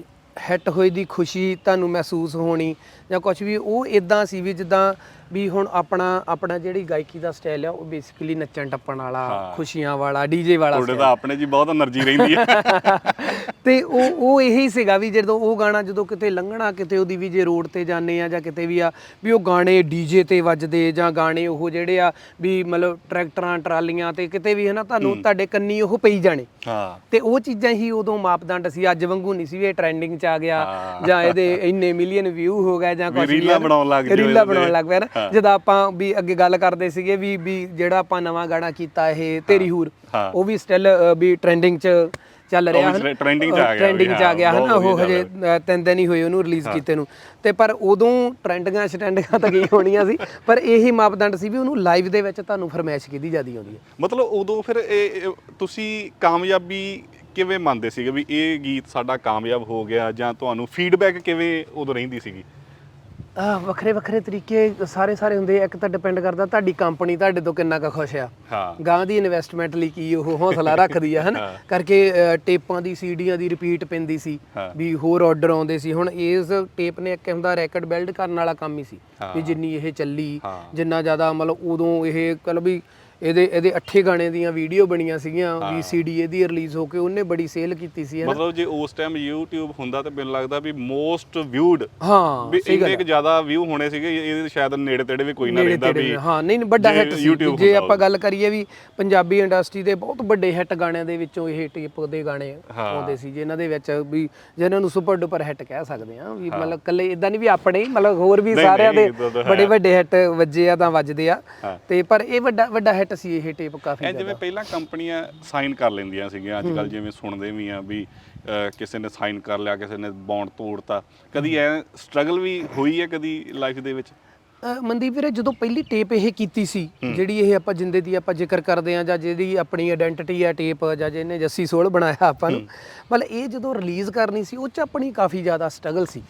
ਹਿੱਟ ਹੋਏ ਦੀ ਖੁਸ਼ੀ ਤੁਹਾਨੂੰ ਮਹਿਸੂਸ ਹੋਣੀ ਜਾਂ ਕੁਝ ਵੀ ਉਹ ਇਦਾਂ ਸੀ ਵੀ ਜਿੱਦਾਂ ਵੀ ਹੁਣ ਆਪਣਾ ਆਪਣਾ ਜਿਹੜੀ ਗਾਇਕੀ ਦਾ ਸਟਾਈਲ ਆ ਉਹ ਬੇਸਿਕਲੀ ਨੱਚਣ ਟੱਪਣ ਵਾਲਾ ਖੁਸ਼ੀਆਂ ਵਾਲਾ ਡੀਜੇ ਵਾਲਾ ਤੁਹਾਡੇ ਤਾਂ ਆਪਣੇ ਜੀ ਬਹੁਤ એનર્ਜੀ ਰਹਿੰਦੀ ਹੈ। ਤੇ ਉਹ ਉਹ ਇਹੀ ਸੀਗਾ ਵੀ ਜਦੋਂ ਉਹ ਗਾਣਾ ਜਦੋਂ ਕਿਤੇ ਲੰਘਣਾ ਕਿਤੇ ਉਹਦੀ ਵੀ ਜੇ ਰੋਡ ਤੇ ਜਾਂਦੇ ਆ ਜਾਂ ਕਿਤੇ ਵੀ ਆ ਵੀ ਉਹ ਗਾਣੇ ਡੀਜੇ ਤੇ ਵੱਜਦੇ ਜਾਂ ਗਾਣੇ ਉਹ ਜਿਹੜੇ ਆ ਵੀ ਮਤਲਬ ਟਰੈਕਟਰਾਂ ਟਰਾਲੀਆਂ ਤੇ ਕਿਤੇ ਵੀ ਹਨਾ ਤੁਹਾਨੂੰ ਤੁਹਾਡੇ ਕੰਨੀ ਉਹ ਪਈ ਜਾਣੇ। ਹਾਂ। ਤੇ ਉਹ ਚੀਜ਼ਾਂ ਹੀ ਉਦੋਂ ਮਾਪਦੰਡ ਸੀ ਅੱਜ ਵਾਂਗੂ ਨਹੀਂ ਸੀ ਵੀ ਇਹ ਟ੍ਰੈਂਡਿੰਗ ਚ ਆ ਗਿਆ। ਜਾਂ ਇਹਦੇ ਇੰਨੇ ਮਿਲੀਅਨ ਵਿਊ ਹੋ ਗਏ ਜਾਂ ਕੁਝ ਰੀਲਾਂ ਬਣਾਉਣ ਲੱਗ ਜਾਓ ਰੀਲਾਂ। ਬਣਾਉਣ ਲੱਗ ਪਿਆ ਨਾ ਜਦੋਂ ਆਪਾਂ ਵੀ ਅੱਗੇ ਗੱਲ ਕਰਦੇ ਸੀਗੇ ਵੀ ਵੀ ਜਿਹੜਾ ਆਪਾਂ ਨਵਾਂ ਗਾਣਾ ਕੀਤਾ ਇਹ ਤੇਰੀ ਹੂਰ। ਉਹ ਵੀ ਸਟਿਲ ਵੀ ਟ੍ਰੈਂਡਿੰਗ ਚ ਚੱਲ ਰਿਹਾ ਵੀ trending ਚ ਆ ਗਿਆ ਟ੍ਰੈਂਡਿੰਗ ਚ ਆ ਗਿਆ ਹਾਂ, ਬਹੁਤ ਉਹ ਹਜੇ ਤਿੰਨ ਦਿਨ ਹੀ ਹੋਏ ਉਹਨੂੰ ਰਿਲੀਜ਼ ਕੀਤੇ ਨੂੰ। ਤੇ ਪਰ ਉਦੋਂ ਟ੍ਰੈਂਡਿੰਗਾਂ ਸਟੈਂਡਿੰਗਾਂ ਤਾਂ ਗਈ ਹੋਣੀਆਂ ਸੀ ਪਰ ਇਹੀ ਮਾਪਦੰਡ ਸੀ ਵੀ ਉਹਨੂੰ ਲਾਈਵ ਦੇ ਵਿੱਚ ਤੁਹਾਨੂੰ ਫਰਮਾਇਸ਼ ਕਿਹਦੀ ਜਿਆਦੀ ਆਉਂਦੀ ਹੈ। ਮਤਲਬ ਉਦੋਂ ਫਿਰ ਇਹ ਤੁਸੀਂ ਕਾਮਯਾਬੀ ਕਿਵੇਂ ਮੰਨਦੇ ਸੀਗੇ ਵੀ ਇਹ ਗੀਤ ਸਾਡਾ ਕਾਮਯਾਬ ਹੋ ਗਿਆ ਜਾਂ ਤੁਹਾਨੂੰ ਫੀਡਬੈਕ ਕਿਵੇਂ ਉਦੋਂ ਰਹਿੰਦੀ ਸੀਗੀ? ਵੱਖਰੇ ਵੱਖਰੇ ਤਰੀਕੇ ਸਾਰੇ ਸਾਰੇ ਹੁੰਦੇ ਆ। ਇੱਕ ਤਾਂ ਡਿਪੈਂਡ ਕਰਦਾ ਤੁਹਾਡੀ ਕੰਪਨੀ ਤੁਹਾਡੇ ਤੋਂ ਕਿੰਨਾ ਕੁ ਖੁਸ਼ ਆ ਹਾਂ ਗਾਂ ਦੀ ਇਨਵੈਸਟਮੈਂਟ ਲਈ ਕੀ ਉਹ ਹੌਸਲਾ ਰੱਖਦੀ ਆ ਹਨਾ ਕਰਕੇ ਟੇਪਾਂ ਦੀ ਸੀਡੀਆਂ ਦੀ ਰਿਪੀਟ ਪੈਂਦੀ ਸੀ ਹਾਂ। ਵੀ ਹੋਰ ਆਰਡਰ ਆਉਂਦੇ ਸੀ ਹੁਣ ਇਸ ਟੇਪ ਨੇ ਇੱਕ ਹੁੰਦਾ ਰੈਕਡ ਬਿਲਡ ਕਰਨ ਵਾਲਾ ਕੰਮ ਹੀ ਸੀ ਵੀ ਜਿੰਨੀ ਇਹ ਚੱਲੀ ਹਾਂ। ਜਿੰਨਾ ਜ਼ਿਆਦਾ ਮਤਲਬ ਉਦੋਂ ਇਹ ਕਲ ਵੀ ਇਹਦੇ ਇਹਦੇ ਅੱਠੇ ਗਾਣੇ ਦੀਆਂ ਵੀਡੀਓ ਬਣੀਆਂ ਸੀਗੀਆਂ ਵੀ ਸੀਡੀ ਇਹਦੀ ਰਿਲੀਜ਼ ਹੋ ਕੇ ਉਹਨੇ ਬੜੀ ਸੇਲ ਕੀਤੀ ਸੀ ਮਤਲਬ ਜੇ ਉਸ ਟਾਈਮ YouTube ਹੁੰਦਾ ਤੇ ਮੈਨੂੰ ਲੱਗਦਾ ਵੀ ਮੋਸਟ ਵਿਊਡ ਹਾਂ ਵੀ ਇੰਨੇ ਕੁ ਜ਼ਿਆਦਾ ਵਿਊ ਹੋਣੇ ਸੀਗੇ ਇਹਦੇ ਸ਼ਾਇਦ ਨੇੜੇ ਤੇੜੇ ਵੀ ਕੋਈ ਨਾ ਨੇੜੇ ਰਹਿੰਦਾ ਤੇੜੇ ਵੀ ਨੇ। ਹਾਂ ਨਹੀਂ ਨਹੀਂ, ਵੱਡਾ ਜੇ ਹਿੱਟ ਸੀ YouTube ਜੇ ਹੁੰਦਾ ਆਪਾਂ ਗੱਲ ਕਰੀਏ ਵੀ ਪੰਜਾਬੀ ਇੰਡਸਟਰੀ ਦੇ ਬਹੁਤ ਵੱਡੇ ਹਿੱਟ ਗਾਣਿਆਂ ਦੇ ਵਿੱਚੋਂ ਇਹ ਟੇਪ ਦੇ ਗਾਣੇ ਹਾਂ। ਆਉਂਦੇ ਸੀ ਜਿਨ੍ਹਾਂ ਦੇ ਵਿੱਚ ਵੀ ਜਿਹਨਾਂ ਨੂੰ ਸੁਪਰ ਡੁਪਰ ਹਿੱਟ ਕਹਿ ਸਕਦੇ ਆ ਵੀ ਮਤਲਬ ਕੱਲੇ ਇਦਾਂ ਨਹੀਂ ਵੀ ਆਪਣੇ ਹੀ, ਮਤਲਬ ਹੋਰ ਵੀ ਨਹੀਂ, ਸਾਰਿਆਂ ਨਹੀਂ, ਦੇ ਇੱਦਾਂ ਤਾਂ ਹੈ। ਬੜੇ ਵੱਡੇ ਹਿੱਟ ਵੱਜੇ ਆ ਤਾਂ ਵੱਜਦੇ ਆ ਹਾਂ। ਤੇ ਪਰ ਇਹ ਵੱਡਾ ਵੱਡਾ ਹਿੱਟ ਸੀ ਇਹ ਟੇਪ ਕਾਫੀ ਜ਼ਿਆਦਾ ਜਿਵੇਂ ਪਹਿਲਾਂ ਕੰਪਨੀਆਂ ਸਾਈਨ ਕਰ ਲੈਂਦੀਆਂ ਸੀਗੀਆਂ ਅੱਜ ਕੱਲ ਜਿਵੇਂ ਸੁਣਦੇ ਵੀ ਆ ਵੀ ਅਹ, ਕਿਸੇ ਨੇ ਸਾਈਨ ਕਰ ਲਿਆ ਕਿਸੇ ਨੇ ਬੌਂਡ ਤੋੜਤਾ। ਕਦੀ ਐ ਸਟਰਗਲ ਵੀ ਹੋਈ ਹੈ ਕਦੀ ਲਾਈਫ ਦੇ ਵਿੱਚ? ਮਨਦੀਪ ਵੀਰੇ ਜਦੋਂ ਪਹਿਲੀ ਟੇਪ ਇਹ ਕੀਤੀ ਸੀ ਜਿਹੜੀ ਇਹ ਆਪਾਂ ਜਿੰਦੇ ਦੀ ਆਪਾਂ ਜ਼ਿਕਰ ਕਰਦੇ ਆ ਜਾਂ ਜਿਹੜੀ ਆਪਣੀ ਆਇਡੈਂਟੀਟੀ ਆ ਟੇਪ ਜਾਂ ਜਿਹਨੇ ਜੱਸੀ ਸੋਲ ਬਣਾਇਆ ਆਪਾਂ ਨੂੰ ਮਤਲਬ ਇਹ ਜਦੋਂ ਰਿਲੀਜ਼ ਕਰਨੀ ਸੀ ਉਹ ਚ ਆਪਣੀ ਕਾਫੀ ਜ਼ਿਆਦਾ ਸਟਰਗਲ ਸੀ।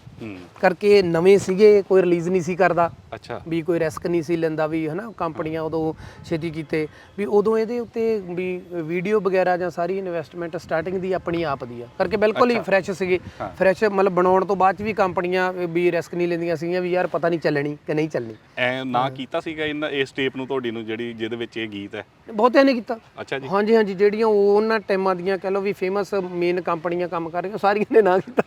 ਕਰਕੇ ਨਵੇਂ ਸੀਗੇ ਕੋਈ ਰਿਲੀਜ਼ ਨਹੀਂ ਸੀ ਕਰਦਾ। ਅੱਛਾ। ਵੀ ਕੋਈ ਰਿਸਕ ਨਹੀਂ ਸੀ ਲੈਂਦਾ ਵੀ ਹਨਾ ਕੰਪਨੀਆਂ ਉਦੋਂ ਛੇਤੀ ਕੀਤੇ। ਵੀ ਉਦੋਂ ਇਹਦੇ ਉੱਤੇ ਵੀ ਵੀਡੀਓ ਵਗੈਰਾ ਜਾਂ ਸਾਰੀ ਇਨਵੈਸਟਮੈਂਟ ਸਟਾਰਟਿੰਗ ਦੀ ਆਪਣੀ ਆਪ ਦੀ ਆ। ਕਰਕੇ ਬਿਲਕੁਲ ਹੀ ਫਰੈਸ਼ ਸੀਗੇ। ਫਰੈਸ਼ ਮਤਲਬ ਬਣਾਉਣ ਤੋਂ ਬਾਅਦ ਵੀ ਕੰਪਨੀਆਂ ਵੀ ਰਿਸਕ ਨਹੀਂ ਲੈਂਦੀਆਂ ਸੀਗੀਆਂ ਵੀ ਯਾਰ ਪਤਾ ਨਹੀਂ ਚੱਲਣੀ ਕਿ ਨਹੀਂ ਚੱਲਣੀ ਐ ਨਾ ਕੀਤਾ ਸੀਗਾ ਇਹਨਾਂ ਇਸ ਸਟੇਪ ਨੂੰ ਤੁਹਾਡੀ ਨੂੰ ਜਿਹੜੀ ਜਿਹਦੇ ਵਿੱਚ ਇਹ ਗੀਤ ਹੈ? ਬਹੁਤਿਆਂ ਨੇ ਕੀਤਾ। ਅੱਛਾ ਜੀ। ਹਾਂਜੀ ਹਾਂਜੀ ਜਿਹੜੀਆਂ ਉਹ ਉਹਨਾਂ ਟਾਈਮਾਂ ਦੀਆਂ ਕਹ ਲਓ ਵੀ ਫੇਮਸ ਮੇਨ ਕੰਪਨੀਆਂ ਕੰਮ ਕਰ ਰਹੀਆਂ ਸਾਰੀਆਂ ਨੇ ਨਾ ਕੀਤਾ।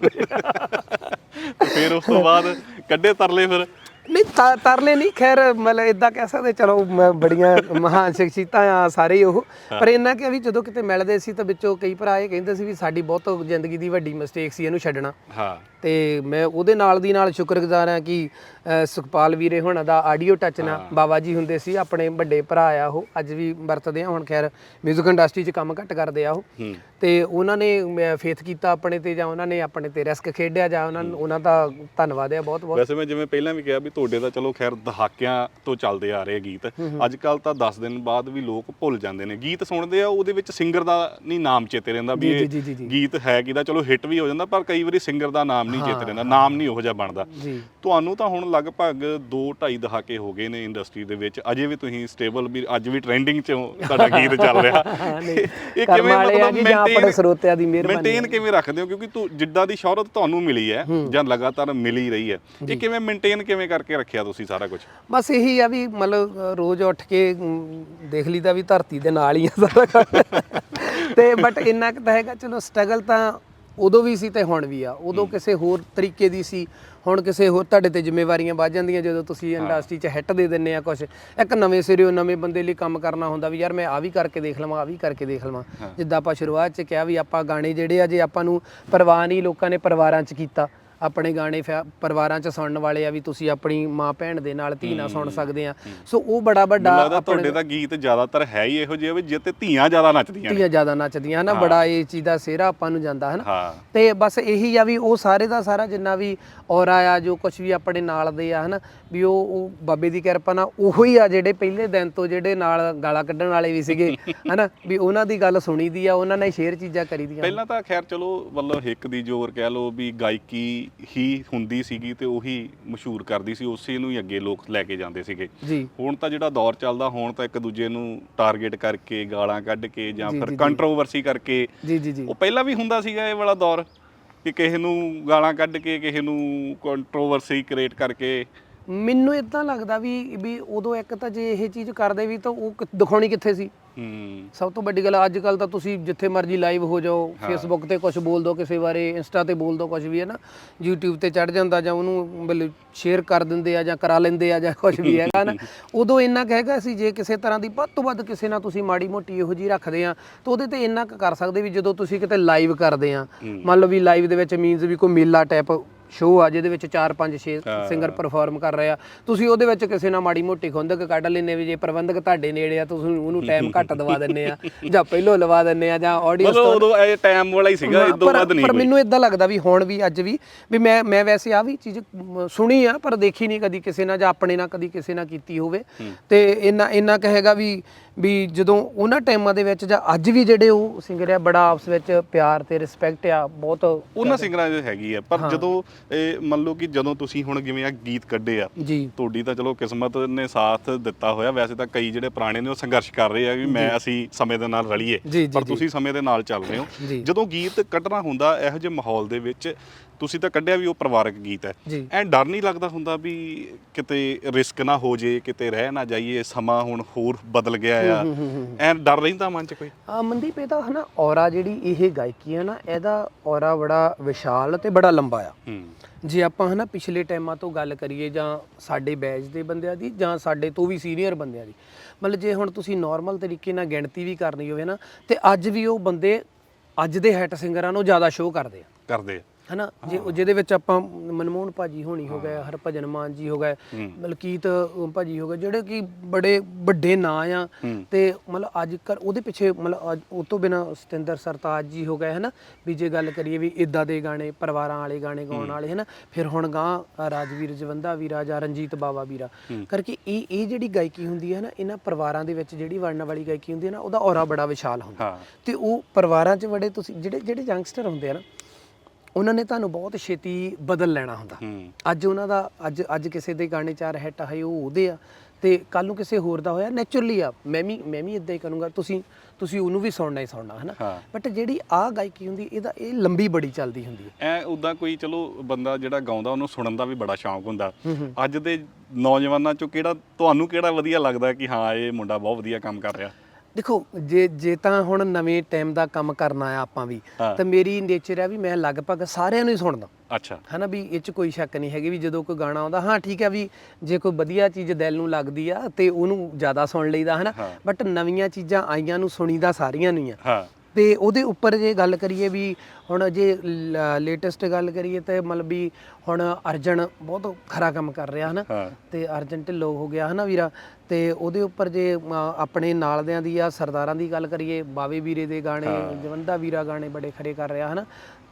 ਫਿਰ ਉਸ ਤੋਂ ਬਾਅਦ ਕੱਢੇ ਤਰਲੇ ਫਿਰ? ਨਹੀਂ ਤਰਲੇ ਨਹੀਂ ਖੈਰ ਮਤਲਬ ਇਦਾਂ ਕਹਿ ਸਕਦੇ ਚਲੋ ਮੈਂ ਬੜੀਆਂ ਮਹਾਨ ਸ਼ਖਸੀਅਤਾਂ ਆ ਸਾਰੇ ਉਹ। ਪਰ ਇਹਨਾਂ ਕਿ ਵੀ ਜਦੋਂ ਕਿਤੇ ਮਿਲਦੇ ਸੀ ਤਾਂ ਵਿੱਚੋਂ ਕਈ ਭਰਾ ਇਹ ਕਹਿੰਦੇ ਸੀ ਵੀ ਸਾਡੀ ਬਹੁਤ ਜ਼ਿੰਦਗੀ ਦੀ ਵੱਡੀ ਮਿਸਟੇਕ ਸੀ ਇਹਨੂੰ ਛੱਡਣਾ। ਹਾਂ। ਤੇ ਮੈਂ ਉਹਦੇ ਨਾਲ ਦੀ ਨਾਲ ਸ਼ੁਕਰਗੁਜ਼ਾਰ ਹਾਂ ਕਿ ਸੁਖਪਾਲ ਵੀਰੇ ਹੋਣਾ ਦਾ ਆਡੀਓ ਟੱਚ ਨਾਲ ਬਾਬਾ ਜੀ ਹੁੰਦੇ ਸੀ ਆਪਣੇ ਵੱਡੇ ਭਰਾ ਆ ਉਹ ਅੱਜ ਵੀ ਵਰਤਦੇ ਆ ਹੁਣ ਖੈਰ 뮤직 ਇੰਡਸਟਰੀ 'ਚ ਕੰਮ ਘੱਟ ਕਰਦੇ ਆ ਉਹ। ਤੇ ਉਹਨਾਂ ਨੇ ਫੇਥ ਕੀਤਾ ਆਪਣੇ ਤੇ ਜਾਂ ਉਹਨਾਂ ਨੇ ਆਪਣੇ ਤੇ ਰਿਸਕ ਖੇਡਿਆ ਜਾਂ ਉਹਨਾਂ ਉਹਨਾਂ ਦਾ ਧੰਨਵਾਦ ਹੈ ਬਹੁਤ ਬਹੁਤ ਵੈਸੇ ਮੈਂ ਜਿਵੇਂ ਪਹਿਲਾਂ ਵੀ ਕਿਹਾ ਵੀ ਤੁਹਾਡੇ ਤਾਂ ਚਲੋ ਖੈਰ ਦਹਾਕਿਆਂ ਤੋਂ ਚੱਲਦੇ ਆ ਰਹੇ ਗੀਤ। ਅੱਜ ਕੱਲ ਤਾਂ 10 ਦਿਨ ਬਾਅਦ ਵੀ ਲੋਕ ਭੁੱਲ ਜਾਂਦੇ ਨੇ। ਗੀਤ ਸੁਣਦੇ ਆ ਉਹਦੇ ਵਿੱਚ ਸਿੰਗਰ ਦਾ ਨਹੀਂ ਨਾਮ ਚੇਤੇ ਰਹਿੰਦਾ ਵੀ ਇਹ। ਗੀਤ ਹੈ ਕਿਹਦਾ। ਚਲੋ ਹਿੱਟ ਵੀ ਹੋ ਜਾਂਦਾ ਪਰ ਕਈ ਵਾਰੀ ਸਿੰਗਰ ਦਾ ਨਾਮ ਨਹੀਂ ਚੇਤੇ ਰਹਿੰਦਾ ਨਾਮ ਨਹੀਂ ਉਹੋ ਜਿਹਾ ਬਣਦਾ। ਜੀ। ਤੁਹਾਨੂੰ ਤਾਂ ਹੁਣ ਲਗਭਗ 2 2.5 ਦਹਾਕੇ ਹੋ ਗਏ ਨੇ ਇੰਡਸਟਰੀ ਦੇ ਵਿੱਚ ਅਜੇ ਵੀ ਤੁਸੀਂ ਸਟੇਬਲ ਵੀ ਅੱਜ ਵੀ ਟ੍ਰੈਂਡਿੰਗ 'ਚ ਤੁਹਾਡਾ ਗੀਤ ਚੱਲ ਰਿਹਾ। ਇਹ ਕਿਵੇਂ ਮਤਲਬ ਆਪਣੇ ਮੇਨਟੇਨ ਸਰੋਤਿਆਂ ਦੀ ਮਿਹਰਬਾਨੀ ਮੇਨਟੇਨ ਕਿਵੇਂ ਰੱਖਦੇ ਹੋ? ਕਿਉਂਕਿ ਤੂੰ ਜਿੱਦਾਂ ਦੀ ਸ਼ੌਹਰਤ ਤੁਹਾਨੂੰ ਮਿਲੀ ਹੈ ਜਾਂ ਲਗਾਤਾਰ ਮਿਲ ਹੀ ਰਹੀ ਹੈ ਇਹ ਕਿਵੇਂ ਮੇਨਟੇਨ ਕਿਵੇਂ ਕਰਕੇ ਰੱਖਿਆ ਤੁਸੀਂ ਸਾਰਾ ਕੁਝ ਬਸ ਇਹੀ ਆ ਵੀ ਮਤਲਬ ਰੋਜ਼ ਉੱਠ ਕੇ ਦੇਖ ਲਈਦਾ ਵੀ ਧਰਤੀ ਦੇ ਨਾਲ ਹੀ ਆ ਸਾਰਾ ਕੰਮ। ਤੇ ਬਟ ਇੰਨਾ ਕੁ ਤਾਂ ਹੈਗਾ ਚਲੋ ਸਟਰਗਲ ਤਾਂ ਉਦੋਂ ਵੀ ਸੀ ਤੇ ਹੁਣ ਵੀ ਆ। ਉਦੋਂ ਕਿਸੇ ਹੋਰ ਤਰੀਕੇ ਦੀ ਸੀ। ਹੁਣ ਕਿਸੇ ਹੋਰ ਤੁਹਾਡੇ ਤੇ ਜ਼ਿੰਮੇਵਾਰੀਆਂ ਵੱਧ ਜਾਂਦੀਆਂ ਜਦੋਂ ਤੁਸੀਂ ਇੰਡਸਟਰੀ 'ਚ ਹਿੱਟ ਦੇ ਦਿੰਨੇ ਆ ਕੁਝ ਇੱਕ ਨਵੇਂ ਸਿਰਿਓਂ ਨਵੇਂ ਬੰਦੇ ਲਈ ਕੰਮ ਕਰਨਾ ਹੁੰਦਾ ਵੀ ਯਾਰ ਮੈਂ ਆ ਵੀ ਕਰਕੇ ਦੇਖ ਲਵਾਂ ਆ ਵੀ ਕਰਕੇ ਦੇਖ ਲਵਾਂ। ਜਿੱਦਾਂ ਆਪਾਂ ਸ਼ੁਰੂਆਤ 'ਚ ਕਿਹਾ ਵੀ ਆਪਾਂ ਗਾਣੇ ਜਿਹੜੇ ਆ ਜੇ ਆਪਾਂ ਨੂੰ ਪਰਵਾਹ ਨਹੀਂ ਲੋਕਾਂ ਨੇ ਪਰਿਵਾਰਾਂ 'ਚ ਕੀਤਾ ਆਪਣੇ ਗਾਣੇ ਪਰਿਵਾਰਾਂ 'ਚ ਸੁਣਨ ਵਾਲੇ ਆ ਵੀ ਤੁਸੀਂ ਆਪਣੀ ਮਾਂ ਭੈਣ ਦੇ ਨਾਲ ਧੀ ਨਾਲ ਸੁਣ ਸਕਦੇ ਆ। ਸੋ ਉਹ ਬੜਾ ਵੱਡਾ ਲੱਗਦਾ ਤੁਹਾਡੇ ਦਾ ਗੀਤ ਜ਼ਿਆਦਾਤਰ ਹੈ ਹੀ ਇਹੋ ਜਿਹੇ ਵੀ ਜਿੱਤੇ ਧੀਆਂ ਜ਼ਿਆਦਾ ਨੱਚਦੀਆਂ ਨੇ। ਧੀਆਂ ਜ਼ਿਆਦਾ ਨੱਚਦੀਆਂ ਹਨਾ ਬੜਾ ਇਹ ਚੀਜ਼ ਦਾ ਸਿਹਰਾ ਆਪਾਂ ਨੂੰ ਜਾਂਦਾ ਹਨਾ। ਤੇ ਬਸ ਇਹੀ ਆ ਵੀ ਉਹ ਸਾਰੇ ਦਾ ਸਾਰਾ ਜਿੰਨਾ ਵੀ ਔਰਾ ਆ ਜੋ ਕੁਝ ਵੀ ਆਪਣੇ ਨਾਲ ਦੇ ਆ ਹਨਾ ਵੀ ਉਹ ਉਹ ਬਾਬੇ ਦੀ ਕਿਰਪਾ ਨਾਲ ਉਹੋ ਹੀ ਆ ਜਿਹੜੇ ਪਹਿਲੇ ਦਿਨ ਤੋਂ ਜਿਹੜੇ ਨਾਲ ਗਾਲਾਂ ਕੱਢਣ ਵਾਲੇ ਵੀ ਸੀਗੇ ਹਨਾ ਵੀ ਉਹਨਾਂ ਦੀ ਗੱਲ ਸੁਣੀ ਦੀ ਆ ਉਹਨਾਂ ਨਾਲ ਸ਼ੇਅਰ ਚੀਜ਼ਾਂ ਕਰੀ ਦੀਆਂ ਪਹਿਲਾਂ ਤਾਂ ਖੈਰ ਚਲੋ ਮਤਲਬ ਹਿੱਕ ਦੀ ਜ਼ੋਰ ਕਹਿ ਲਓ ਵੀ ਗਾਇਕੀ ਹੀ ਹੁੰਦੀ ਸੀਗੀ ਤੇ ਉਹੀ ਮਸ਼ਹੂਰ ਕਰਦੀ ਸੀ ਉਸੇ ਨੂੰ ਹੀ ਅੱਗੇ ਲੋਕ ਲੈ ਕੇ ਜਾਂਦੇ ਸੀਗੇ। ਜੀ। ਹੁਣ ਤਾਂ ਜਿਹੜਾ ਦੌਰ ਚੱਲਦਾ ਹੁਣ ਤਾਂ ਇੱਕ ਦੂਜੇ ਨੂੰ ਟਾਰਗੇਟ ਕਰਕੇ ਗਾਲਾਂ ਕੱਢ ਕੇ ਜਾਂ ਜੀ, ਫਿਰ ਜੀ, ਜੀ। ਕੰਟਰੋਵਰਸੀ ਕਰਕੇ। ਜੀ ਜੀ ਜੀ। ਉਹ ਪਹਿਲਾਂ ਵੀ ਹੁੰਦਾ ਸੀਗਾ ਇਹ ਵਾਲਾ ਦੌਰ ਕਿ ਕਿਸੇ ਨੂੰ ਗਾਲਾਂ ਕੱਢ ਕੇ ਕਿਸੇ ਨੂੰ ਕੰਟਰੋਵਰਸੀ ਕ੍ਰੀਏਟ ਕਰਕੇ ਮੈਨੂੰ ਇਦਾਂ ਲੱਗਦਾ ਵੀ ਵੀ ਉਦੋਂ ਇੱਕ ਤਾਂ ਜੇ ਇਹ ਚੀਜ਼ ਕਰਦੇ ਵੀ ਤਾਂ ਉਹ ਕਿ- ਦਿਖਾਉਣੀ ਕਿੱਥੇ ਸੀ? ਹੂੰ। ਸਭ ਤੋਂ ਵੱਡੀ ਗੱਲ ਅੱਜ ਕੱਲ ਤਾਂ ਤੁਸੀਂ ਜਿੱਥੇ ਮਰਜ਼ੀ ਲਾਈਵ ਹੋ ਜਾਓ ਫੇਸਬੁੱਕ ਤੇ ਕੁਝ ਬੋਲ ਦਿਓ ਕਿਸੇ ਬਾਰੇ ਇੰਸਟਾ ਤੇ ਬੋਲ ਦਿਓ ਕੁਝ ਵੀ ਹੈ ਨਾ YouTube ਤੇ ਚੜ ਜਾਂਦਾ ਜਾਂ ਉਹਨੂੰ ਮਤਲਬ ਸ਼ੇਅਰ ਕਰ ਦਿੰਦੇ ਆ ਜਾਂ ਕਰਾ ਲੈਂਦੇ ਆ ਜਾਂ ਕੁਝ ਵੀ ਹੈਗਾ ਨਾ ਉਦੋਂ ਇੰਨਾ ਕੁ ਹੈਗਾ ਸੀ ਜੇ ਕਿਸੇ ਤਰ੍ਹਾਂ ਦੀ ਵੱਧ ਤੋਂ ਵੱਧ ਕਿਸੇ ਨਾਲ ਤੁਸੀਂ ਮਾੜੀ ਮੋਟੀ ਇਹੋ ਜੀ ਰੱਖਦੇ ਆ ਤਾਂ ਉਹਦੇ ਤੇ ਇੰਨਾ ਕੁ ਕਰ ਸਕਦੇ ਵੀ ਜਦੋਂ ਤੁਸੀਂ ਕਿਤੇ ਲਾਈਵ ਕਰਦੇ ਆ। ਮੰਨ ਲਓ ਵੀ ਲਾਈਵ ਦੇ ਵਿੱਚ ਮੀਨਸ ਵੀ ਕੋਈ ਮੇਲਾ ਟਾਈਪ ਸ਼ੋਅ ਆ ਜਿਹਦੇ ਵਿੱਚ 4 5 6 ਸਿੰਗਰ ਪਰਫਾਰਮ ਕਰ ਰਹੇ ਆ। ਤੁਸੀਂ ਉਹਦੇ ਵਿੱਚ ਕਿਸੇ ਨਾਲ ਮਾੜੀ ਮੋਟੀ ਖੁੰਦਕ ਕੱਢ ਲੈਨੇ ਵੀ ਜੇ ਪ੍ਰਬੰਧਕ ਤੁਹਾਡੇ ਨੇੜੇ ਆ ਤੁਸੀਂ ਉਹਨੂੰ ਟਾਈਮ ਘੱਟ ਦਵਾ ਦਿੰਨੇ ਆ ਜਾਂ ਪਹਿਲੋਂ ਲਵਾ ਦਿੰਨੇ ਆ ਜਾਂ ਆਡੀਅנס ਮਤਲਬ ਉਦੋਂ ਇਹ ਟਾਈਮ ਵਾਲਾ ਹੀ ਸੀਗਾ ਇਦੋਂ ਵੱਧ ਨਹੀਂ ਪਰ। ਮੈਨੂੰ ਇਦਾਂ ਲੱਗਦਾ ਵੀ ਹੁਣ ਵੀ ਅੱਜ ਵੀ ਵੀ ਮੈਂ ਮੈਂ ਵੈਸੇ ਆ ਵੀ ਚੀਜ਼ ਸੁਣੀ ਆ ਪਰ ਦੇਖੀ ਨਹੀਂ ਕਦੀ ਕਿਸੇ ਨਾਲ ਜਾਂ ਆਪਣੇ ਨਾਲ ਕਦੀ ਕਿਸੇ ਨਾਲ ਕੀਤੀ ਹੋਵੇ। ਤੇ ਇੰਨਾ ਇੰਨਾ ਕਹੇਗਾ ਵੀ ਵੀ ਜਦੋਂ ਉਹਨਾਂ ਟਾਈਮਾਂ ਦੇ ਵਿੱਚ ਜਾਂ ਅੱਜ ਵੀ ਜਿਹੜੇ ਉਹ ਸਿੰਗਰ ਆ ਬੜਾ ਆਪਸ ਵਿੱਚ ਪਿਆਰ ਤੇ ਰਿਸਪੈਕਟ ਆ ਬਹੁਤ ਉਹਨਾਂ ਸਿੰਗਰਾਂ 'ਚ ਹੈਗੀ ਆ ਪਰ ਜਦੋਂ ਇਹ ਮੰਨ ਲਓ ਕਿ ਜਦੋਂ ਤੁਸੀਂ ਹੁਣ ਜਿਵੇਂ ਆ ਗੀਤ ਕੱਢੇ ਆ ਤੁਹਾਡੀ ਤਾਂ ਚਲੋ ਕਿਸਮਤ ਨੇ ਸਾਥ ਦਿੱਤਾ ਹੋਇਆ ਵੈਸੇ ਤਾਂ ਕਈ ਜਿਹੜੇ ਪੁਰਾਣੇ ਨੇ ਉਹ ਸੰਘਰਸ਼ ਕਰ ਰਹੇ ਆ ਵੀ ਮੈਂ ਅਸੀਂ ਸਮੇਂ ਦੇ ਨਾਲ ਰਲੀਏ ਪਰ। ਤੁਸੀਂ ਸਮੇਂ ਦੇ ਨਾਲ ਚੱਲ ਰਹੇ ਹੋ। ਜਦੋਂ ਗੀਤ ਕੱਢਣਾ ਹੁੰਦਾ ਇਹੋ ਜਿਹੇ ਮਾਹੌਲ ਦੇ ਵਿੱਚ ਤੁਸੀਂ ਤਾਂ ਕੱਢਿਆ ਵੀ ਉਹ ਪਰਿਵਾਰਕ ਗੀਤ ਹੈ। ਐ ਡਰ ਨਹੀਂ ਲੱਗਦਾ ਹੁੰਦਾ ਵੀ ਕਿਤੇ ਰਿਸਕ ਨਾ ਹੋ ਜੇ ਕਿਤੇ ਰਹਿ ਨਾ ਜਾਈਏ ਸਮਾਂ ਹੁਣ ਹੋਰ ਬਦਲ ਗਿਆ ਆ। ਐ ਡਰ ਰਹਿੰਦਾ ਮਨ 'ਚ ਕੋਈ? ਆ ਮਨਦੀਪ ਇਹ ਤਾਂ ਹਨਾ ਔਰਾ ਜਿਹੜੀ ਇਹ ਗਾਇਕੀ ਹੈ ਨਾ ਇਹਦਾ ਔਰਾ ਬੜਾ ਵਿਸ਼ਾਲ ਤੇ ਬੜਾ ਲੰਬਾ ਆ। ਜੇ ਆਪਾਂ ਹਨਾ ਪਿਛਲੇ ਟਾਈਮਾਂ ਤੋਂ ਗੱਲ ਕਰੀਏ ਜਾਂ ਸਾਡੇ ਬੈਚ ਦੇ ਬੰਦਿਆਂ ਦੀ ਜਾਂ ਸਾਡੇ ਤੋਂ ਵੀ ਸੀਨੀਅਰ ਬੰਦਿਆਂ ਦੀ ਮਤਲਬ ਜੇ ਹੁਣ ਤੁਸੀਂ ਨਾਰਮਲ ਤਰੀਕੇ ਨਾਲ ਗਿਣਤੀ ਵੀ ਕਰਨੀ ਹੋਵੇ ਨਾ ਤੇ ਅੱਜ ਵੀ ਉਹ ਬੰਦੇ ਅੱਜ ਦੇ ਹੈਟ ਸਿੰਗਰਾਂ ਨੂੰ ਜ਼ਿਆਦਾ ਸ਼ੋਅ ਕਰਦੇ ਆ। ਕਰਦੇ ਆ। ਹਨਾ? ਜੇ ਜਿਹਦੇ ਵਿੱਚ ਆਪਾਂ ਮਨਮੋਹਨ ਭਾਜੀ ਹੋਣੀ ਹੋ ਗਏ ਹਰਭਜਨ ਮਾਨ ਜੀ ਹੋ ਗਏ ਮਲਕੀਤ ਭਾਜੀ ਹੋ ਗਏ ਜਿਹੜੇ ਕਿ ਬੜੇ ਵੱਡੇ ਨਾਂ ਆ। ਤੇ ਮਤਲਬ ਅੱਜ ਕੱਲ ਉਹਦੇ ਪਿੱਛੇ ਮਤਲਬ ਉਹ ਤੋਂ ਬਿਨਾ ਸਤਿੰਦਰ ਸਰਤਾਜ ਜੀ ਹੋ ਗਏ ਹਨਾ? ਵੀ ਜੇ ਗੱਲ ਕਰੀਏ ਵੀ ਇਦਾਂ ਦੇ ਗਾਣੇ ਪਰਿਵਾਰਾਂ ਵਾਲੇ ਗਾਣੇ ਗਾਉਣ ਵਾਲੇ ਹਨਾ? ਫਿਰ ਹੁਣ ਗਾਂ ਰਾਜਵੀਰ ਜਵੰਦਾ ਵੀਰਾ ਜਾਂ ਰਣਜੀਤ ਬਾਵਾ ਵੀਰਾ। ਕਰਕੇ ਇਹ ਇਹ ਜਿਹੜੀ ਗਾਇਕੀ ਹੁੰਦੀ ਹੈ ਨਾ ਇਹਨਾਂ ਪਰਿਵਾਰਾਂ ਦੇ ਵਿੱਚ ਜਿਹੜੀ ਵੜਨ ਵਾਲੀ ਗਾਇਕੀ ਹੁੰਦੀ ਹੈ ਨਾ ਉਹਦਾ ਔਰਾ ਬੜਾ ਵਿਸ਼ਾਲ ਹੁੰਦਾ। ਤੇ ਉਹ ਪਰਿਵਾਰਾਂ 'ਚ ਬੜੇ ਤੁਸੀਂ ਜਿਹੜੇ ਜਿਹੜੇ ਯੰਗਸਟਰ ਹੁੰਦੇ ਆ ਨਾ ਉਹਨਾਂ ਨੇ ਤੁਹਾਨੂੰ ਬਹੁਤ ਛੇਤੀ ਬਦਲ ਲੈਣਾ ਹੁੰਦਾ। ਹੂੰ। ਅੱਜ ਉਹਨਾਂ ਦਾ ਅੱਜ ਅੱਜ ਕਿਸੇ ਦੇ ਗਾਣੇ ਚਾਰ ਹਿੱਟ ਆਏ ਉਹ ਉਹਦੇ ਆ। ਤੇ ਕੱਲ ਨੂੰ ਕਿਸੇ ਹੋਰ ਦਾ ਹੋਇਆ ਨੇਚਰਲੀ ਆ। ਮੈਂ ਵੀ ਮੈਂ ਵੀ ਇਦਾਂ ਹੀ ਕਰੂੰਗਾ। ਤੁਸੀਂ ਤੁਸੀਂ ਉਹਨੂੰ ਵੀ ਸੁਣਨਾ ਹੀ ਸੁਣਨਾ ਹਨਾ? ਹਾਂ। ਬਟ ਜਿਹੜੀ ਆ ਗਾਇਕੀ ਹੁੰਦੀ ਇਹਦਾ ਇਹ ਲੰਬੀ ਬੜੀ ਚੱਲਦੀ ਹੁੰਦੀ ਹੈ ਐ ਉਦਾਂ ਕੋਈ ਚਲੋ ਬੰਦਾ ਜਿਹੜਾ ਗਾਉਂਦਾ ਉਹਨੂੰ ਸੁਣਨ ਦਾ ਵੀ ਬੜਾ ਸ਼ੌਂਕ ਹੁੰਦਾ। ਅੱਜ ਦੇ ਨੌਜਵਾਨਾਂ ਚੋਂ ਕਿਹੜਾ ਤੁਹਾਨੂੰ ਕਿਹੜਾ ਵਧੀਆ ਲੱਗਦਾ ਕਿ ਹਾਂ ਇਹ ਮੁੰਡਾ ਬਹੁਤ ਵਧੀਆ ਕੰਮ ਕਰ ਰਿਹਾ? ਦੇਖੋ ਜੇ ਜੇ ਤਾਂ ਹੁਣ ਨਵੇਂ ਟਾਈਮ ਦਾ ਕੰਮ ਕਰਨਾ ਆ ਆਪਾਂ ਵੀ ਹਾਂ। ਤਾਂ ਮੇਰੀ ਨੇਚਰ ਆ ਵੀ ਮੈਂ ਲਗਭਗ ਸਾਰਿਆਂ ਨੂੰ ਹੀ ਸੁਣਦਾ। ਅੱਛਾ। ਹਨਾ ਵੀ ਇਹ ਚ ਕੋਈ ਸ਼ੱਕ ਨਹੀਂ ਹੈਗੀ ਵੀ ਜਦੋਂ ਕੋਈ ਗਾਣਾ ਆਉਂਦਾ ਹਾਂ ਠੀਕ ਹੈ ਵੀ ਜੇ ਕੋਈ ਵਧੀਆ ਚੀਜ਼ ਦਿਲ ਨੂੰ ਲੱਗਦੀ ਆ ਤੇ ਉਹਨੂੰ ਜ਼ਿਆਦਾ ਸੁਣ ਲਈਦਾ ਹਨਾ। ਹਾਂ। ਬਟ ਨਵੀਆਂ ਚੀਜ਼ਾਂ ਆਈਆਂ ਨੂੰ ਸੁਣੀਦਾ ਸਾਰੀਆਂ ਨੂੰ ਹੀ ਆ। ਹਾਂ। ਤੇ ਉਹਦੇ ਉੱਪਰ ਜੇ ਗੱਲ ਕਰੀਏ ਵੀ ਹੁਣ ਜੇ ਲੇਟੈਸਟ ਗੱਲ ਕਰੀਏ ਤੇ ਮਤਲਬ ਵੀ ਹੁਣ ਅਰਜਨ ਬਹੁਤ ਖਰਾ ਕੰਮ ਕਰ ਰਿਹਾ ਹਨਾ। ਤੇ ਅਰਜਨ ਢਿੱਲੋਂ ਹੋ ਗਿਆ ਹਨਾ ਵੀਰਾ। ਤੇ ਉਹਦੇ ਉੱਪਰ ਜੇ ਆਪਣੇ ਨਾਲਦਿਆਂ ਦੀ ਆ ਸਰਦਾਰਾਂ ਦੀ ਗੱਲ ਕਰੀਏ ਬਾਵੇ ਵੀਰੇ ਦੇ ਗਾਣੇ ਜਵੰਦਾ ਵੀਰਾ ਗਾਣੇ ਬੜੇ ਖਰੇ ਕਰ ਰਿਹਾ ਹਨਾ।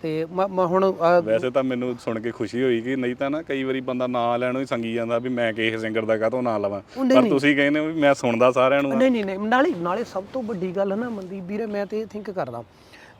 ਤੇ ਮ- ਮ- ਹੁਣ ਵੈਸੇ ਤਾਂ ਮੈਨੂੰ ਸੁਣ ਕੇ ਖੁਸ਼ੀ ਹੋਈ ਕਿ ਨਹੀਂ ਤਾਂ ਨਾ ਕਈ ਵਾਰੀ ਬੰਦਾ ਨਾਂ ਲੈਣੋਂ ਹੀ ਸੰਗੀ ਜਾਂਦਾ ਵੀ ਮੈਂ ਕਿਸੇ ਸਿੰਗਰ ਦਾ ਕਾਹਤੋਂ ਨਾਂ ਲਵਾਂ ਉਹ ਨਹੀਂ, ਪਰ ਨਹੀਂ। ਤੁਸੀਂ ਕਹਿੰਦੇ ਹੋ ਵੀ ਮੈਂ ਸੁਣਦਾ ਸਾਰਿਆਂ ਨੂੰ ਆ। ਨਹੀਂ ਨਹੀਂ ਨਹੀਂ ਨਾਲੇ ਨਾਲੇ ਸਭ ਤੋਂ ਵੱਡੀ ਗੱਲ ਹੈ ਨਾ ਮਨਦੀਪ ਵੀਰੇ ਮੈਂ ਤੇ ਇਹ ਥਿੰਕ ਕਰਦਾ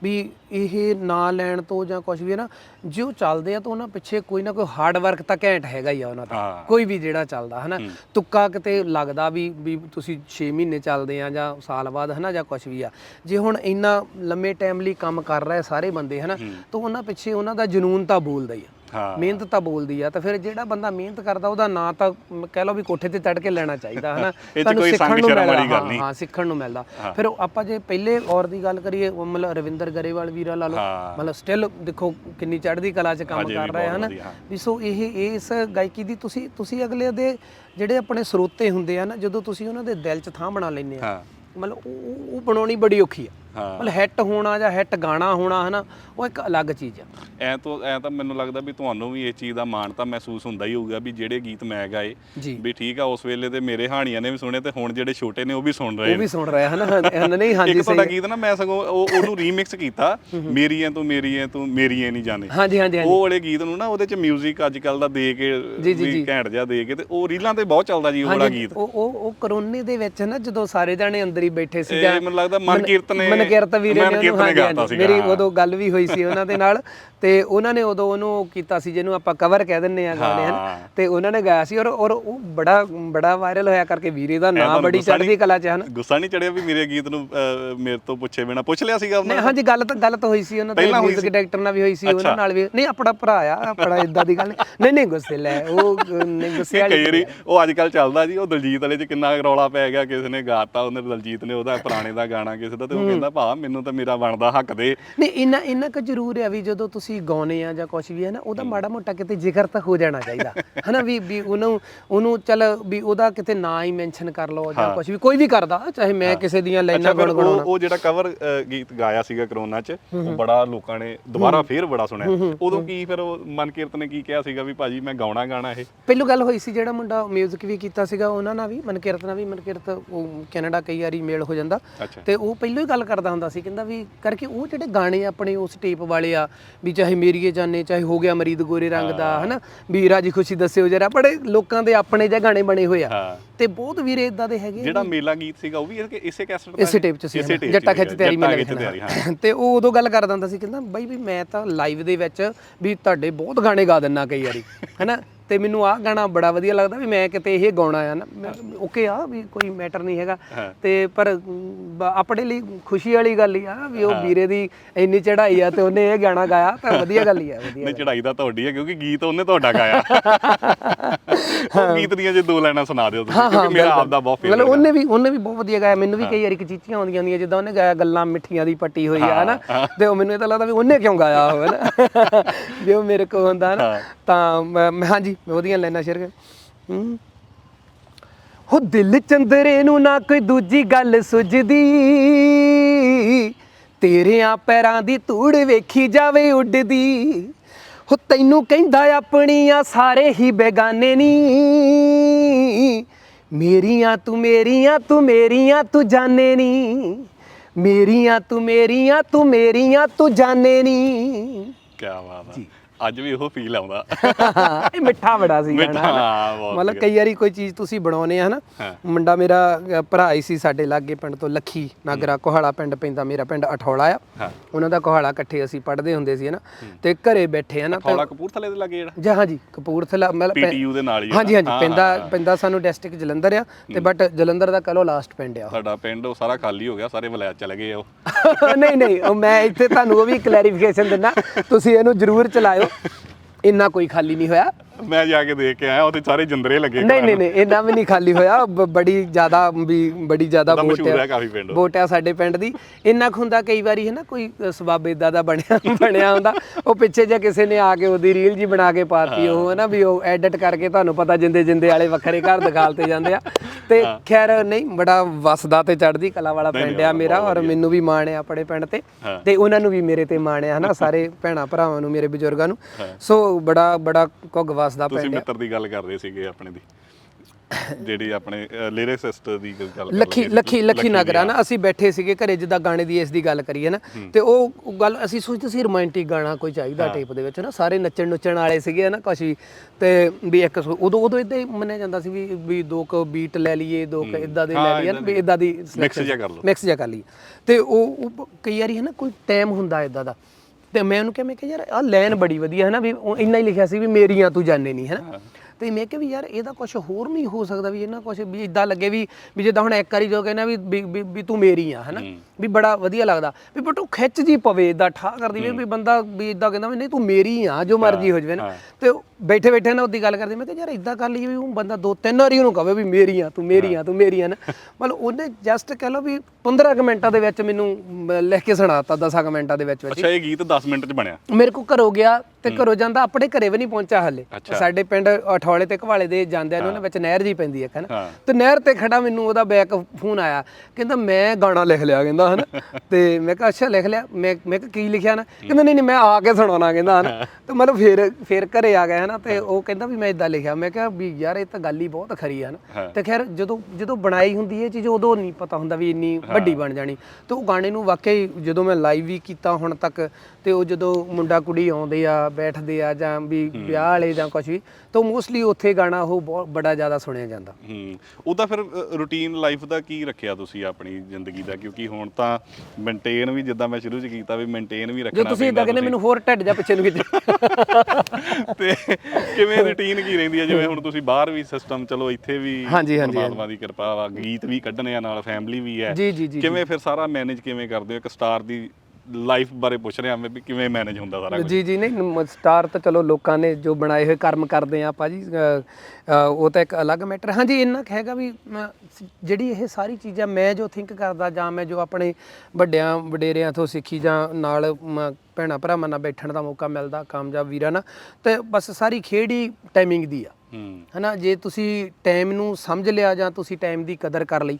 ਵੀ ਇਹ ਨਾਂ ਲੈਣ ਤੋਂ ਜਾਂ ਕੁਝ ਵੀ ਹੈ ਨਾ ਜੇ ਉਹ ਚੱਲਦੇ ਆ ਤਾਂ ਉਹਨਾਂ ਪਿੱਛੇ ਕੋਈ ਨਾ ਕੋਈ ਹਾਰਡ ਵਰਕ ਤਾਂ ਘੈਂਟ ਹੈਗਾ ਹੀ ਆ ਉਹਨਾਂ ਦਾ। ਕੋਈ ਵੀ ਜਿਹੜਾ ਚੱਲਦਾ ਹਨਾ? ਤੁੱਕਾ ਕਿਤੇ ਲੱਗਦਾ ਵੀ ਵੀ ਤੁਸੀਂ 6 ਮਹੀਨੇ ਚੱਲਦੇ ਆ ਜਾਂ ਸਾਲ ਬਾਅਦ ਹਨਾ ਜਾਂ ਕੁਝ ਵੀ ਆ। ਜੇ ਹੁਣ ਇੰਨਾ ਲੰਮੇ ਟਾਈਮ ਲਈ ਕੰਮ ਕਰ ਰਹੇ ਸਾਰੇ ਬੰਦੇ ਹਨਾ ਤਾਂ ਉਹਨਾਂ ਪਿੱਛੇ ਉਹਨਾਂ ਦਾ ਜਨੂਨ ਤਾਂ ਬੋਲਦਾ ਹੀ ਆ। ਹਾਂ। ਮਿਹਨਤ ਤਾਂ ਬੋਲਦੀ ਆ ਤਾਂ ਫਿਰ ਜਿਹੜਾ ਬੰਦਾ ਮਿਹਨਤ ਕਰਦਾ ਉਹਦਾ ਨਾਂ ਤਾਂ ਕਹਿ ਲਓ ਵੀ ਕੋਠੇ ਤੇ ਚੜ ਕੇ ਲੈਣਾ ਚਾਹੀਦਾ ਹਨਾ? ਸ਼ਰਮ ਵਾਲੀ ਗੱਲ ਨਹੀਂ। ਹਾਂ ਸਿੱਖਣ ਨੂੰ ਮਿਲਦਾ। ਫਿਰ ਆਪਾਂ ਜੇ ਪਹਿਲੇ ਔਰ ਦੀ ਗੱਲ ਕਰੀਏ ਮਤਲਬ ਰਵਿੰਦਰ ਗਰੇਵਾਲ ਵੀਰਾ ਲਾ ਲਓ ਮਤਲਬ ਸਟਿਲ ਦੇਖੋ ਕਿੰਨੀ ਚੜ੍ਹਦੀ ਕਲਾ 'ਚ ਕੰਮ ਕਰ ਰਹੇ ਹਨ। ਵੀ ਸੋ ਇਹ ਇਸ ਗਾਇਕੀ ਦੀ ਤੁਸੀਂ ਤੁਸੀਂ ਅਗਲੇ ਦੇ ਜਿਹੜੇ ਆਪਣੇ ਸਰੋਤੇ ਹੁੰਦੇ ਆ ਨਾ ਜਦੋਂ ਤੁਸੀਂ ਉਹਨਾਂ ਦੇ ਦਿਲ 'ਚ ਥਾਂ ਬਣਾ ਲੈਂਦੇ ਆ ਮਤਲਬ ਉਹ- ਬਣਾਉਣੀ ਬੜੀ ਔਖੀ ਆ। ਮਤਲਬ ਹਿੱਟ ਹੋਣਾ ਜਾਂ ਹਿੱਟ ਗਾਣਾ ਹੋਣਾ ਹਨਾ? ਉਹ ਇੱਕ ਅਲੱਗ ਚੀਜ਼ ਆ। ਐ ਤੋਂ ਐ ਤਾਂ ਮੈਨੂੰ ਲੱਗਦਾ ਵੀ ਤੁਹਾਨੂੰ ਵੀ ਇਸ ਚੀਜ਼ ਦਾ ਮਾਣ ਤਾਂ ਮਹਿਸੂਸ ਹੁੰਦਾ ਹੀ ਹੋਊਗਾ ਵੀ ਜਿਹੜੇ ਗੀਤ ਮੈਂ ਗਾਏ ਜੀ। ਵੀ ਠੀਕ ਆ ਉਸ ਵੇਲੇ ਤੇ ਮੇਰੇ ਹਾਣੀਆਂ ਨੇ ਵੀ ਸੁਣੇ ਤੇ ਹੁਣ ਜਿਹੜੇ ਛੋਟੇ ਨੇ ਉਹ ਵੀ ਸੁਣ ਰਹੇ ਉਹ ਵੀ ਸੁਣ ਰਿਹਾ ਹਨਾ? ਨਹੀਂ ਹਾਂਜੀ ਇੱਕ ਤੁਹਾਡਾ ਗੀਤ ਨਾ ਮੈਂ ਸਗੋਂ ਉਹ ਉਹਨੂੰ ਰੀਮਿਕਸ ਕੀਤਾ ਮੇਰੀਆਂ ਤੂੰ ਮੇਰੀਆਂ ਤੂੰ ਮੇਰੀਆਂ ਨਹੀਂ ਜਾਣੇ। ਹਾਂਜੀ ਹਾਂਜੀ ਉਹ ਵਾਲੇ ਗੀਤ ਨੂੰ ਨਾ ਉਹਦੇ ਚ 뮤직 ਅੱਜ ਕੱਲ ਦਾ ਦੇ ਕੇ ਜੀ, ਜੀ, ਵੀ ਜੀ। ਘੈਂਟ ਜਿਹਾ ਦੇ ਕੇ ਤੇ ਉਹ ਰੀਲਾਂ ਤੇ ਬਹੁਤ ਚੱਲਦਾ ਜੀ ਉਹ ਵਾਲਾ ਗੀਤ। ਉਹ ਉਹ ਉਹ ਕਰੋਨੇ ਦੇ ਵਿੱਚ ਨਾ ਜਦੋਂ ਸਾਰੇ ਜਾਣੇ ਅੰਦਰ ਹੀ ਬੈਠੇ ਸੀ ਇਹ ਮੈਨੂੰ ਲੱਗਦਾ ਮਨਕੀਰਤ ਨੇ- ਮਨਕੀਰਤ ਵੀਰੇ ਨੇ ਉਹਨੂੰ ਨੇ ਹਾਂਜੀ, ਮੇਰੀ। ਉਦੋਂ ਗੱਲ ਵੀ ਹੋਈ ਸੀ ਉਹਨਾਂ ਦੇ ਨਾਲ ਤੇ ਉਹਨਾਂ ਨੇ ਉਦੋਂ ਉਹਨੂੰ ਕੀਤਾ ਸੀ ਜਿਹਨੂੰ ਆਪਾਂ ਕਵਰ ਕਹਿ ਦਿੰਨੇ ਆ ਗਾਣੇ ਹਨ। ਤੇ ਉਹਨਾਂ ਨੇ ਗਾਇਆ ਸੀ ਔਰ ਔਰ ਉਹ ਬੜਾ ਬੜਾ ਵਾਇਰਲ ਹੋਇਆ ਕਰਕੇ ਵੀਰੇ ਦਾ ਨਾਂ ਤੁਹਾਨੂੰ ਬੜੀ ਚੜ੍ਹਦੀ ਕਲਾ ਚ ਹਨ? ਗੁੱਸਾ ਨਹੀਂ ਚੜਿਆ ਵੀ ਮੇਰੇ ਗੀਤ ਨੂੰ ਮੇਰੇ ਤੋਂ ਪੁੱਛੇ ਬਿਨਾ ਪੁੱਛ ਲਿਆ ਸੀਗਾ ਉਹਨਾਂ ਨਹੀਂ ਹਾਂਜੀ ਗੱਲ ਤਾਂ ਗੱਲ ਤਾਂ ਹੋਈ ਸੀ ਉਹਨਾਂ ਦੇ ਮਿਊਜ਼ਿਕ? ਡਾਇਰੈਕਟਰ ਨਾਲ ਵੀ ਹੋਈ ਸੀ ਉਹਨਾਂ ਨਾਲ ਵੀ। ਨਹੀਂ ਆਪਣਾ ਭਰਾ ਆ ਆਪਣਾ ਇਦਾਂ ਦੀ ਗੱਲ ਨਹੀਂ। ਨਹੀਂ ਗੁੱਸੇ ਲੈ ਉਹ ਨਹੀਂ ਗੁੱਸੇ ਵਾਲੀ ਕਈ ਵਾਰੀ ਉਹ ਅੱਜ ਕੱਲ ਚੱਲਦਾ ਜੀ ਉਹ ਦਲਜੀਤ ਵਾਲੇ ਚ ਕਿੰਨਾ ਰੌਲਾ ਪੈ ਗਿਆ ਕਿਸੇ ਨੇ ਗਾਤਾ ਉਹਨੇ ਦਲਜੀਤ ਨੇ ਉਹਦਾ ਪੁਰਾਣੇ ਦਾ ਗਾਣਾ ਕਿਸੇ ਦਾ ਤੇ ਉਹ ਕਹਿੰਦਾ ਭਾ ਮੈਨੂੰ ਤਾਂ ਮੇਰਾ ਬਣਦਾ ਹੱਕ ਦੇ। ਨਹੀਂ ਇੰਨਾ ਇੰਨਾ ਜ਼ਰੂਰ ਹੈ ਵੀ ਜਦੋਂ ਤੁਸੀਂ ਗਾਉਨੇ ਆ ਜਾਂ ਕੁਝ ਵੀ ਹੈ ਨਾ ਉਹਦਾ ਮਾੜਾ ਮੋਟਾ ਕਿਤੇ ਜ਼ਿਕਰ ਤਾਂ ਹੋ ਜਾਣਾ ਚਾਹੀਦਾ। ਹਨਾ ਵੀ ਵੀ ਉਹਨੂੰ ਉਹਨੂੰ ਚੱਲ ਵੀ ਉਹਦਾ ਕਿਤੇ ਨਾਂ ਹੀ ਮੈਂਸ਼ਨ ਕਰ ਲਓ ਜਾਂ ਕੁਝ ਵੀ ਕੋਈ ਵੀ ਕਰਦਾ ਚਾਹੇ ਮੈਂ ਕਿਸੇ ਦੀਆਂ ਲਾਈਨਾਂ ਫਿਰ ਗੁਣ ਉਹ ਜਿਹੜਾ ਕਵਰ ਗੀਤ ਗਾਇਆ ਸੀਗਾ ਕਰੋਨਾ ਚ ਉਹ ਬੜਾ ਲੋਕਾਂ ਨੇ ਦੁਬਾਰਾ ਫੇਰ ਬੜਾ ਸੁਣਿਆ। ਉਦੋਂ ਕੀ ਫਿਰ ਉਹ ਮਨਕੀਰਤ ਨੇ ਕੀ ਕਿਹਾ ਸੀਗਾ ਵੀ ਭਾਜੀ ਮੈਂ ਗਾਉਣਾ ਗਾਣਾ ਇਹ? ਪਹਿਲੂ ਗੱਲ ਹੋਈ ਸੀ ਜਿਹੜਾ ਮੁੰਡਾ 뮤직 ਵੀ ਕੀਤਾ ਸੀਗਾ ਉਹਨਾਂ ਨਾਲ ਵੀ ਮਨਕਿਰਤ ਨਾਲ ਵੀ ਮਨਕਿਰਤ ਉਹ ਕੈਨੇਡਾ ਕਈ ਵਾਰੀ ਮੇਲ ਹੋ ਜਾਂਦਾ। ਤੇ ਉਹ ਪਹਿਲਾਂ ਹੀ ਗੱਲ ਕਰ ਕਰਦਾ ਹੁੰਦਾ ਸੀ ਕਹਿੰਦਾ ਵੀ ਕਰਕੇ ਉਹ ਜਿਹੜੇ ਗਾਣੇ ਆਪਣੇ ਉਸ ਟੇਪ ਵਾਲੇ ਆ ਵੀ ਚਾਹੇ ਮੇਰੀਏ ਜਾਨੇ ਚਾਹੇ ਹੋ ਗਿਆ ਮਰੀਦ ਗੋਰੇ ਰੰਗ ਦਾ ਹਨਾ? ਵੀ ਰਾਜੀ ਖੁਸ਼ੀ ਦੱਸਿਓ ਜਰਾ ਬੜੇ ਲੋਕਾਂ ਦੇ ਆਪਣੇ ਜਿਹੇ ਗਾਣੇ ਬਣੇ ਹੋਏ ਆ। ਤੇ ਬਹੁਤ ਵੀਰੇ ਇਦਾਂ ਦੇ ਹੈਗੇ ਜਿਹੜਾ ਮੇਲਾ ਗੀਤ ਸੀਗਾ ਉਹ ਵੀ ਇਸੇ- ਕੈਸਟ ਦਾ ਇਸੇ ਟੇਪ ਚ ਸੀ ਜੱਟਾ ਖਿੱਚ ਤਿਆਰੀ ਜੱਟਾ ਮੈਂ ਖਿੱਚ ਤਿਆਰੀ, ਹਾਂ। ਤੇ ਉਹ ਉਦੋਂ ਗੱਲ ਕਰਦਾ ਹੁੰਦਾ ਸੀ ਕਹਿੰਦਾ ਬਾਈ ਵੀ ਮੈਂ ਤਾਂ ਲਾਈਵ ਦੇ ਵਿੱਚ ਵੀ ਤੁਹਾਡੇ ਬਹੁਤ ਗਾਣੇ ਗਾ ਦਿੰਨਾ ਕਈ ਵਾਰੀ ਹੈਨਾ? ਤੇ ਮੈਨੂੰ ਆਹ ਗਾਣਾ ਬੜਾ ਵਧੀਆ ਲੱਗਦਾ ਵੀ ਮੈਂ ਕਿਤੇ ਇਹ ਗਾਉਣਾ ਆ ਨਾ। ਓਕੇ ਆ ਵੀ ਕੋਈ ਮੈਟਰ ਨਹੀਂ ਹੈਗਾ। ਤੇ ਪਰ ਆਪਣੇ ਲਈ ਖੁਸ਼ੀ ਵਾਲੀ ਗੱਲ ਹੀ ਆ ਵੀ ਉਹ ਵੀਰੇ ਦੀ ਇੰਨੀ ਚੜ੍ਹਾਈ ਆ ਤੇ ਉਹਨੇ ਇਹ ਗਾਣਾ ਗਾਇਆ ਤਾਂ ਵਧੀਆ ਗੱਲ ਹੀ ਆ ਵਧੀਆ ਨਹੀਂ ਚੜਾਈ ਤਾਂ ਤੁਹਾਡੀ ਹੈ ਕਿਉਂਕਿ ਗੀਤ ਉਹਨੇ ਤੁਹਾਡਾ ਗਾਇਆ। ਉਹ ਗੀਤ ਦੀਆਂ ਜੇ ਦੋ ਲਾਈਨਾਂ ਸੁਣਾ ਦਿਓ ਤੁਸੀਂ ਕਿਉਂਕਿ ਮੇਰਾ ਆਪ ਦਾ ਬਹੁਤ ਮਤਲਬ ਫੇਵਰਟ ਉਹਨੇ ਵੀ ਉਹਨੇ ਵੀ ਬਹੁਤ ਵਧੀਆ ਗਾਇਆ। ਮੈਨੂੰ ਵੀ ਕਈ ਵਾਰੀ ਕਚੀਚੀਆਂ ਆਉਂਦੀਆਂ ਹੁੰਦੀਆਂ ਜਿੱਦਾਂ ਉਹਨੇ ਗਾਇਆ ਗੱਲਾਂ ਮਿੱਠੀਆਂ ਦੀ ਪੱਟੀ ਹੋਈ ਆ ਹਨਾ। ਤੇ ਉਹ ਮੈਨੂੰ ਇਹ ਤਾਂ ਲੱਗਦਾ ਵੀ ਉਹਨੇ ਕਿਉਂ ਗਾਇਆ ਹੋਵੇ ਨਾ ਜੇ ਉਹ ਮੇਰੇ ਕੋਲ ਹੁੰਦਾ ਨਾ ਤਾਂ ਹਾਂਜੀ। ਉਹਦੀਆਂ ਲਾਈਨਾਂ ਸ਼ੇਅਰ ਕਰ ਹੂੰ। ਹੋ ਦਿਲ ਚੰਦਰੇ ਨੂੰ ਨਾ ਕੋਈ ਦੂਜੀ ਗੱਲ ਸੁਝਦੀ। ਤੇਰਿਆਂ ਪੈਰਾਂ ਦੀ ਧੂੜ ਵੇਖੀ ਜਾਵੇ ਉੱਡਦੀ। ਹੋ ਤੈਨੂੰ ਕਹਿੰਦਾ ਆਪਣੀਆਂ ਸਾਰੇ ਹੀ ਬੇਗਾਨੇ ਨੀ। ਮੇਰੀਆਂ ਤੂੰ ਮੇਰੀਆਂ ਤੂੰ ਮੇਰੀਆਂ ਤੂੰ ਜਾਣੇ ਨੀ। ਮੇਰੀਆਂ ਤੂੰ ਮੇਰੀਆਂ ਤੂੰ ਮੇਰੀਆਂ ਤੂੰ ਜਾਣੇ ਨੀ। ਕੀ ਬਾਤ ਹੈ। ਅੱਜ ਵੀ ਉਹ ਫੀਲ ਆਉਂਦਾ। ਇਹ ਮਿੱਠਾ ਬੜਾ ਸੀ ਮਿੱਠਾ, ਗਾਣਾ ਹਾਂ, ਬਹੁਤ ਮਤਲਬ ਕਈ ਵਾਰੀ ਕੋਈ ਚੀਜ਼ ਤੁਸੀਂ ਬਣਾਉਨੇ ਆ ਹਨਾ। ਮੁੰਡਾ ਮੇਰਾ ਅ, ਭਰਾ ਹੀ ਸੀ ਸਾਡੇ ਲਾਗੇ ਪਿੰਡ ਤੋਂ ਲੱਖੀ ਨਾਗਰਾ ਕੋਹਾੜਾ ਪਿੰਡ ਪੈਂਦਾ ਮੇਰਾ ਪਿੰਡ ਅਠੌਲਾ ਆ। ਉਹਨਾਂ ਦਾ ਕੋਹਾੜਾ ਇਕੱਠੇ ਅਸੀਂ ਪੜ੍ਹਦੇ ਹੁੰਦੇ ਸੀ ਹਨਾ? ਤੇ ਘਰੇ ਬੈਠੇ ਹਨਾ ਥੌਲਾ ਕਪੂਰਥਲੇ ਦੇ ਲੱਗੇ ਜਿਹੜਾ? ਜੀ ਹਾਂਜੀ ਕਪੂਰਥਲਾ ਮਤਲਬ ਪੈ- ਪੀਟੀਯੂ ਦੇ ਨਾਲ ਹੀ ਹਾਂਜੀ ਹਾਂਜੀ ਹਾਂ, ਪੈਂਦਾ। ਪੈਂਦਾ ਸਾਨੂੰ ਡਿਸਟ੍ਰਿਕਟ ਜਲੰਧਰ ਆ ਤੇ ਬਟ ਜਲੰਧਰ ਦਾ ਕਹਲੋ ਲਾਸਟ ਪਿੰਡ ਆ। ਸਾਡਾ ਪਿੰਡ ਉਹ ਸਾਰਾ ਖਾਲੀ ਹੋ ਗਿਆ ਸਾਰੇ ਵਲਾਇਤ ਚਲੇ ਗਏ ਉਹ। ਨਹੀਂ ਨਹੀਂ ਉਹ ਮੈਂ ਇੱਥੇ ਤੁਹਾਨੂੰ ਉਹ ਵੀ ਕਲੈਰੀਫਿਕੇਸ਼ਨ ਦਿੰਦਾ ਤੁਸੀਂ ਇਹਨੂੰ ਜ਼ਰੂਰ ਚਲਾਇਓ। ਇੰਨਾ ਕੋਈ ਖਾਲੀ ਨਹੀਂ ਹੋਇਆ। ਮੈਂ ਜਾ ਕੇ ਦੇਖ ਕੇ ਆਇਆ ਉੱਥੇ ਸਾਰੇ ਜੰਦਰੇ ਲੱਗੇ ਨਹੀਂ ਨਹੀਂ ਨਹੀਂ ਇੰਨਾ ਵੀ ਨਹੀਂ ਖਾਲੀ ਹੋਇਆ। ਬ- ਬੜੀ ਜ਼ਿਆਦਾ ਵੀ ਬੜੀ ਜ਼ਿਆਦਾ ਉਹਦਾ ਵੋਟ ਮਸ਼ਹੂਰ ਹੈ ਕਾਫੀ ਪਿੰਡ। ਉਹ। ਵੋਟ ਆ ਸਾਡੇ ਪਿੰਡ ਦੀ। ਇੰਨਾ ਕੁ ਹੁੰਦਾ ਕਈ ਵਾਰੀ ਹੈ ਨਾ ਕੋਈ ਅ, ਸਬੱਬ ਇਦਾਂ ਦਾ ਬਣਿਆ ਬਣਿਆ ਹੁੰਦਾ। ਉਹ ਪਿੱਛੇ ਜੇ ਕਿਸੇ ਨੇ ਆ ਕੇ ਉਹਦੀ ਰੀਲ ਜੀ ਬਣਾ ਕੇ ਪਾਤੀ ਉਹ ਹੈ ਨਾ ਵੀ ਉਹ ਐਡਿਟ ਕਰਕੇ ਤੁਹਾਨੂੰ ਪਤਾ ਜਿੰਦੇ ਜਿੰਦੇ ਵਾਲੇ ਵੱਖਰੇ ਘਰ ਦਿਖਾਲਤੇ ਜਾਂਦੇ ਆ। ਤੇ ਖੈਰ ਨਹੀਂ ਬੜਾ ਵਸਦਾ ਤੇ ਚੜਦੀ ਕਲਾ ਵਾਲਾ ਪਿੰਡ ਆ ਮੇਰਾ ਔਰ ਮੈਨੂੰ ਵੀ ਮਾਣ ਆ ਆਪਣੇ ਪਿੰਡ ਤੇ। ਹਾਂ। ਤੇ ਉਹਨਾਂ ਨੂੰ ਵੀ ਮੇਰੇ ਤੇ ਮਾਣ ਆ ਹਨਾ ਸਾਰੇ ਭੈਣਾ ਭਰਾਵਾਂ ਨੂੰ ਮੇਰੇ ਬਜ਼ੁਰਗਾਂ ਨੂੰ। ਸੋ ਬੜਾ ਬੜਾ ਕੁੱਗ ਵਸਦਾ ਤੁਸੀਂ ਪਿੰਡ ਆ ਮਿੱਤਰ ਦੀ ਗੱਲ ਕਰਦੇ ਸੀਗੇ ਆਪਣੇ ਦੀ। ਜਿਹੜੀ ਆਪਣੇ ਲਿਰਿਕਸਿਸਟ ਦੀ ਗੱਲ ਕਰ ਲੱਖੀ ਲੱਖੀ ਲੱਖੀ ਨਗਰਾ ਨਾ ਅਸੀਂ ਬੈਠੇ ਸੀਗੇ ਘਰੇ ਜਿੱਦਾਂ ਗਾਣੇ ਦੀ ਇਸ ਦੀ ਗੱਲ ਕਰੀਏ ਨਾ ਤੇ ਉਹ ਉਹ ਗੱਲ ਅਸੀਂ ਸੋਚਦੇ ਸੀ ਰੋਮਾਂਟਿਕ ਗਾਣਾ ਕੋਈ ਚਾਹੀਦਾ ਟੇਪ ਦੇ ਵਿੱਚ ਨਾ ਸਾਰੇ ਨੱਚਣ ਨੁੱਚਣ ਵਾਲੇ ਸੀਗੇ ਨਾ ਕੁਛ ਵੀ ਤੇ ਵੀ ਇੱਕ ਸੋ- ਉਦੋਂ ਉਦੋਂ ਇਦਾਂ ਹੀ ਮੰਨਿਆ ਜਾਂਦਾ ਸੀ ਵੀ ਵੀ ਦੋ ਕੁ ਬੀਟ ਲੈ ਲਈਏ ਦੋ ਕੁ ਇਦਾਂ ਦੇ ਲੈ ਲਈਏ ਨਾ ਵੀ ਇਦਾਂ ਦੀ ਜਿਹਾ ਕਰ ਲਓ। ਮਿਕਸ ਜਿਹਾ ਕਰ ਲਈਏ। ਤੇ ਉਹ ਉਹ ਕਈ ਵਾਰੀ ਹੈ ਨਾ ਕੋਈ ਟਾਈਮ ਹੁੰਦਾ ਇਦਾਂ ਦਾ। ਤੇ ਮੈਂ ਉਹਨੂੰ ਕਿਹਾ, ਮੈਂ ਕਿਹਾ ਯਾਰ ਆਹ ਲਾਈਨ ਬੜੀ ਵਧੀਆ ਹੈ ਨਾ ਵੀ ਉਹ ਇੰਨਾ ਹੀ ਲਿਖਿਆ ਸੀ ਵੀ ਮੇਰੀਆਂ ਤੂੰ ਜਾਣੇ ਨਹੀਂ ਹੈ ਨਾ? ਤੇ ਮੈਂ ਕਿਹਾ ਵੀ ਯਾਰ ਇਹਦਾ ਕੁਝ ਹੋਰ ਨਹੀਂ ਹੋ ਸਕਦਾ ਵੀ ਇਹਨਾਂ ਕੁਝ ਵੀ ਇਦਾਂ ਲੱਗੇ ਵੀ ਵੀ ਜਿੱਦਾਂ ਹੁਣ ਇੱਕ ਵਾਰੀ ਜੋ ਕਹਿੰਦਾ ਵੀ ਵੀ- ਤੂੰ ਮੇਰੀ ਆ ਹੈਨਾ? ਵੀ ਬੜਾ ਵਧੀਆ ਲੱਗਦਾ। ਵੀ ਬਟ ਉਹ ਖਿੱਚ ਜੀ ਪਵੇ ਇਦਾਂ ਠਾ ਕਰਦੀ ਵੀ ਵੀ ਬੰਦਾ ਵੀ ਇਦਾਂ ਕਹਿੰਦਾ ਵੀ ਨਹੀਂ ਤੂੰ ਮੇਰੀ ਆ ਜੋ ਮਰਜ਼ੀ ਹੋ ਜਵੇ ਨਾ ਤੇ ਬੈਠੇ ਬੈਠੇ ਨਾ ਉਹਦੀ ਗੱਲ ਕਰਦੇ ਮੈਂ ਕਿਹਾ ਯਾਰ ਇਦਾਂ ਕਰ ਲਈਏ ਵੀ ਉਹ ਬੰਦਾ ਦੋ ਤਿੰਨ ਵਾਰੀ ਉਹਨੂੰ ਕਹੇ ਵੀ ਮੇਰੀ ਆ ਤੂੰ ਮੇਰੀ ਆ ਤੂੰ ਮੇਰੀ ਆ ਨਾ ਮਤਲਬ ਉਹਨੇ ਜਸਟ ਕਹਿ ਲਓ ਵੀ 15 ਕੁ ਮਿੰਟਾਂ ਦੇ ਵਿੱਚ ਮੈਨੂੰ ਲਿਖ ਕੇ ਸੁਣਾਤਾ 10 ਕੁ ਮਿੰਟਾਂ ਦੇ ਵਿੱਚ ਵਿੱਚ। ਅੱਛਾ ਇਹ ਗੀਤ 10 ਮਿੰਟ ਚ ਬਣਿਆ। ਮੇਰੇ ਕੋ ਘਰੋਂ ਗਿਆ ਤੇ ਘਰੋਂ ਜਾਂਦਾ ਆਪਣੇ ਘਰੇ ਵੀ ਨਹੀਂ ਪਹੁੰਚਿਆ ਹਲੇ। ਸਾਡੇ ਪਿੰਡ ਅਠੌਲੇ ਤੇ ਘਵਾਲੇ ਦੇ ਜਾਂਦਿਆਂ ਨੂੰ ਨਾ ਵਿੱਚ ਨਹਿਰ ਜੀ ਪੈਂਦੀ ਹੈ ਕਹਿੰਦਾ ਹਾਂ। ਤੇ ਨਹਿਰ ਤੇ ਖੜਾ ਮੈਨੂੰ ਉਹਦਾ ਬੈਕ ਫੋਨ ਆਇਆ। ਕਹਿੰਦਾ ਮੈਂ ਗਾਣਾ ਲਿਖ ਲਿਆ ਕਹਿੰਦਾ ਹਨਾ ਤੇ ਮੈਂ ਕਿਹਾ ਅੱਛਾ ਲਿਖ ਲਿਆ। ਮੈਂ ਮੈਂ ਕਿਹਾ ਕੀ ਲਿਖਿਆ ਨਾ? ਕਹਿੰਦਾ ਨਹੀਂ ਨਹੀਂ ਮੈਂ ਆ ਕੇ ਸੁਣਾਉਣਾ ਕਹਿੰਦਾ ਹਨਾ ਤੇ ਮਤਲਬ ਫੇਰ ਫੇਰ ਘਰੇ ਆ ਗਿਆ ਹਨਾ ਤੇ ਉਹ ਕਹਿੰਦਾ ਵੀ ਮੈਂ ਇਦਾਂ ਲਿਖਿਆ। ਮੈਂ ਕਿਹਾ ਵੀ ਯਾਰ ਇਹ ਤਾਂ ਗੱਲ ਹੀ ਬਹੁਤ ਖਰੀ ਆ ਨਾ? ਤੇ ਖੈਰ ਜਦੋਂ ਜਦੋਂ ਬਣਾਈ ਹੁੰਦੀ ਇਹ ਚੀਜ਼ ਉਦੋਂ ਨਹੀਂ ਪਤਾ ਹੁੰਦਾ ਵੀ ਇੰਨੀ ਵੱਡੀ ਬਣ ਜਾਣੀ। ਤੇ ਉਹ ਗਾਣੇ ਨੂੰ ਵਾਕਈ ਜਦੋਂ ਮੈਂ ਲਾਈਵ ਵੀ ਕੀਤਾ ਹੁਣ ਤੱਕ ਤੇ ਉਹ ਜਦੋਂ ਮੁੰਡਾ ਕੁੜੀ ਆਉਂਦੇ ਆ ਬੈਠਦੇ ਆ ਜਾਂ ਵੀ ਵਿਆਹ ਵਾਲੇ ਜਾਂ ਕੁਝ ਵੀ ਤਾਂ ਮੋਸਟਲੀ ਉੱਥੇ ਗਾਣਾ ਉਹ ਬਹੁਤ ਬੜਾ ਜ਼ਿਆਦਾ ਸੁਣਿਆ ਜਾਂਦਾ। ਹੂੰ ਉਹਦਾ ਫਿਰ ਰੂਟੀਨ ਲਾਈਫ ਦਾ ਕੀ ਰੱਖਿਆ ਤੁਸੀਂ ਆਪਣੀ ਜ਼ਿੰਦਗੀ ਦਾ? ਕਿਉਂਕਿ ਹੁਣ ਤਾਂ ਮੇਨਟੇਨ ਵੀ ਜਿੱਦਾਂ ਮੈਂ ਸ਼ੁਰੂ ਚ ਕੀਤਾ ਵੀ ਮੇਨਟੇਨ ਵੀ ਜੇ ਰੱਖਣਾ ਤੁਸੀਂ ਇਦਾਂ ਕਹਿੰਦੇ ਮੈਨੂੰ ਹੋਰ ਢੱਡ ਜਾ ਪਿੱਛੇ ਨੂੰ ਖਿੱਚ। ਤੇ ਕਿਵੇਂ ਰੂਟੀਨ ਕੀ ਰਹਿੰਦੀ ਹੈ ਜਿਵੇਂ ਹੁਣ ਤੁਸੀਂ ਬਾਹਰ ਵੀ ਸਿਸਟਮ ਚਲੋ ਇੱਥੇ ਵੀ ਹਾਂਜੀ, ਹਾਂਜੀ, ਪਰਮਾਤਮਾ ਦੀ ਕਿਰਪਾ ਵਾ ਗੀਤ ਵੀ ਕੱਢਣੇ ਆ ਨਾਲ ਫੈਮਿਲੀ ਵੀ ਹੈ। ਜੀ, ਜੀ, ਜੀ, ਕਿਵੇਂ ਫਿਰ ਸਾਰਾ ਮੈਨੇਜ ਕਿਵੇਂ ਕਰਦੇ ਹੋ? ਇੱਕ ਸਟਾਰ ਦੀ ਲਾਈਫ ਬਾਰੇ ਪੁੱਛ ਰਿਹਾ ਮੈਂ ਵੀ ਕਿਵੇਂ ਮੈਨੇਜ ਹੁੰਦਾ ਸਾਰਾ ਕੁਝ। ਜੀ ਜੀ ਨਹੀਂ ਸਟਾਰ ਤਾਂ ਚਲੋ ਲੋਕਾਂ ਨੇ ਜੋ ਬਣਾਏ ਹੋਏ ਕਰਮ ਕਰਦੇ ਆ ਆਪਾਂ ਜੀ ਅ, ਅ, ਉਹ ਤਾਂ ਇੱਕ ਅਲੱਗ ਮੈਟਰ ਹਾਂਜੀ ਇੰਨਾ ਕੁ ਹੈਗਾ ਵੀ ਜਿਹੜੀ ਇਹ ਸਾਰੀ ਚੀਜ਼ਾਂ ਮੈਂ ਜੋ ਥਿੰਕ ਕਰਦਾ ਜਾਂ ਮੈਂ ਜੋ ਆਪਣੇ ਵੱਡਿਆਂ ਵਡੇਰਿਆਂ ਤੋਂ ਸਿੱਖੀ ਜਾਂ ਨਾਲ ਭੈਣਾਂ ਭਰਾਵਾਂ ਨਾਲ ਬੈਠਣ ਦਾ ਮੌਕਾ ਮਿਲਦਾ ਕਾਮਯਾਬ ਵੀਰਾਂ ਨਾਲ ਤੇ ਬਸ ਸਾਰੀ ਖੇਡ ਹੀ ਟਾਈਮਿੰਗ ਦੀ ਆ। ਹਨਾ ਜੇ ਤੁਸੀਂ ਟਾਈਮ ਨੂੰ ਸਮਝ ਲਿਆ ਜਾਂ ਤੁਸੀਂ ਟਾਈਮ ਦੀ ਕਦਰ ਕਰ ਲਈ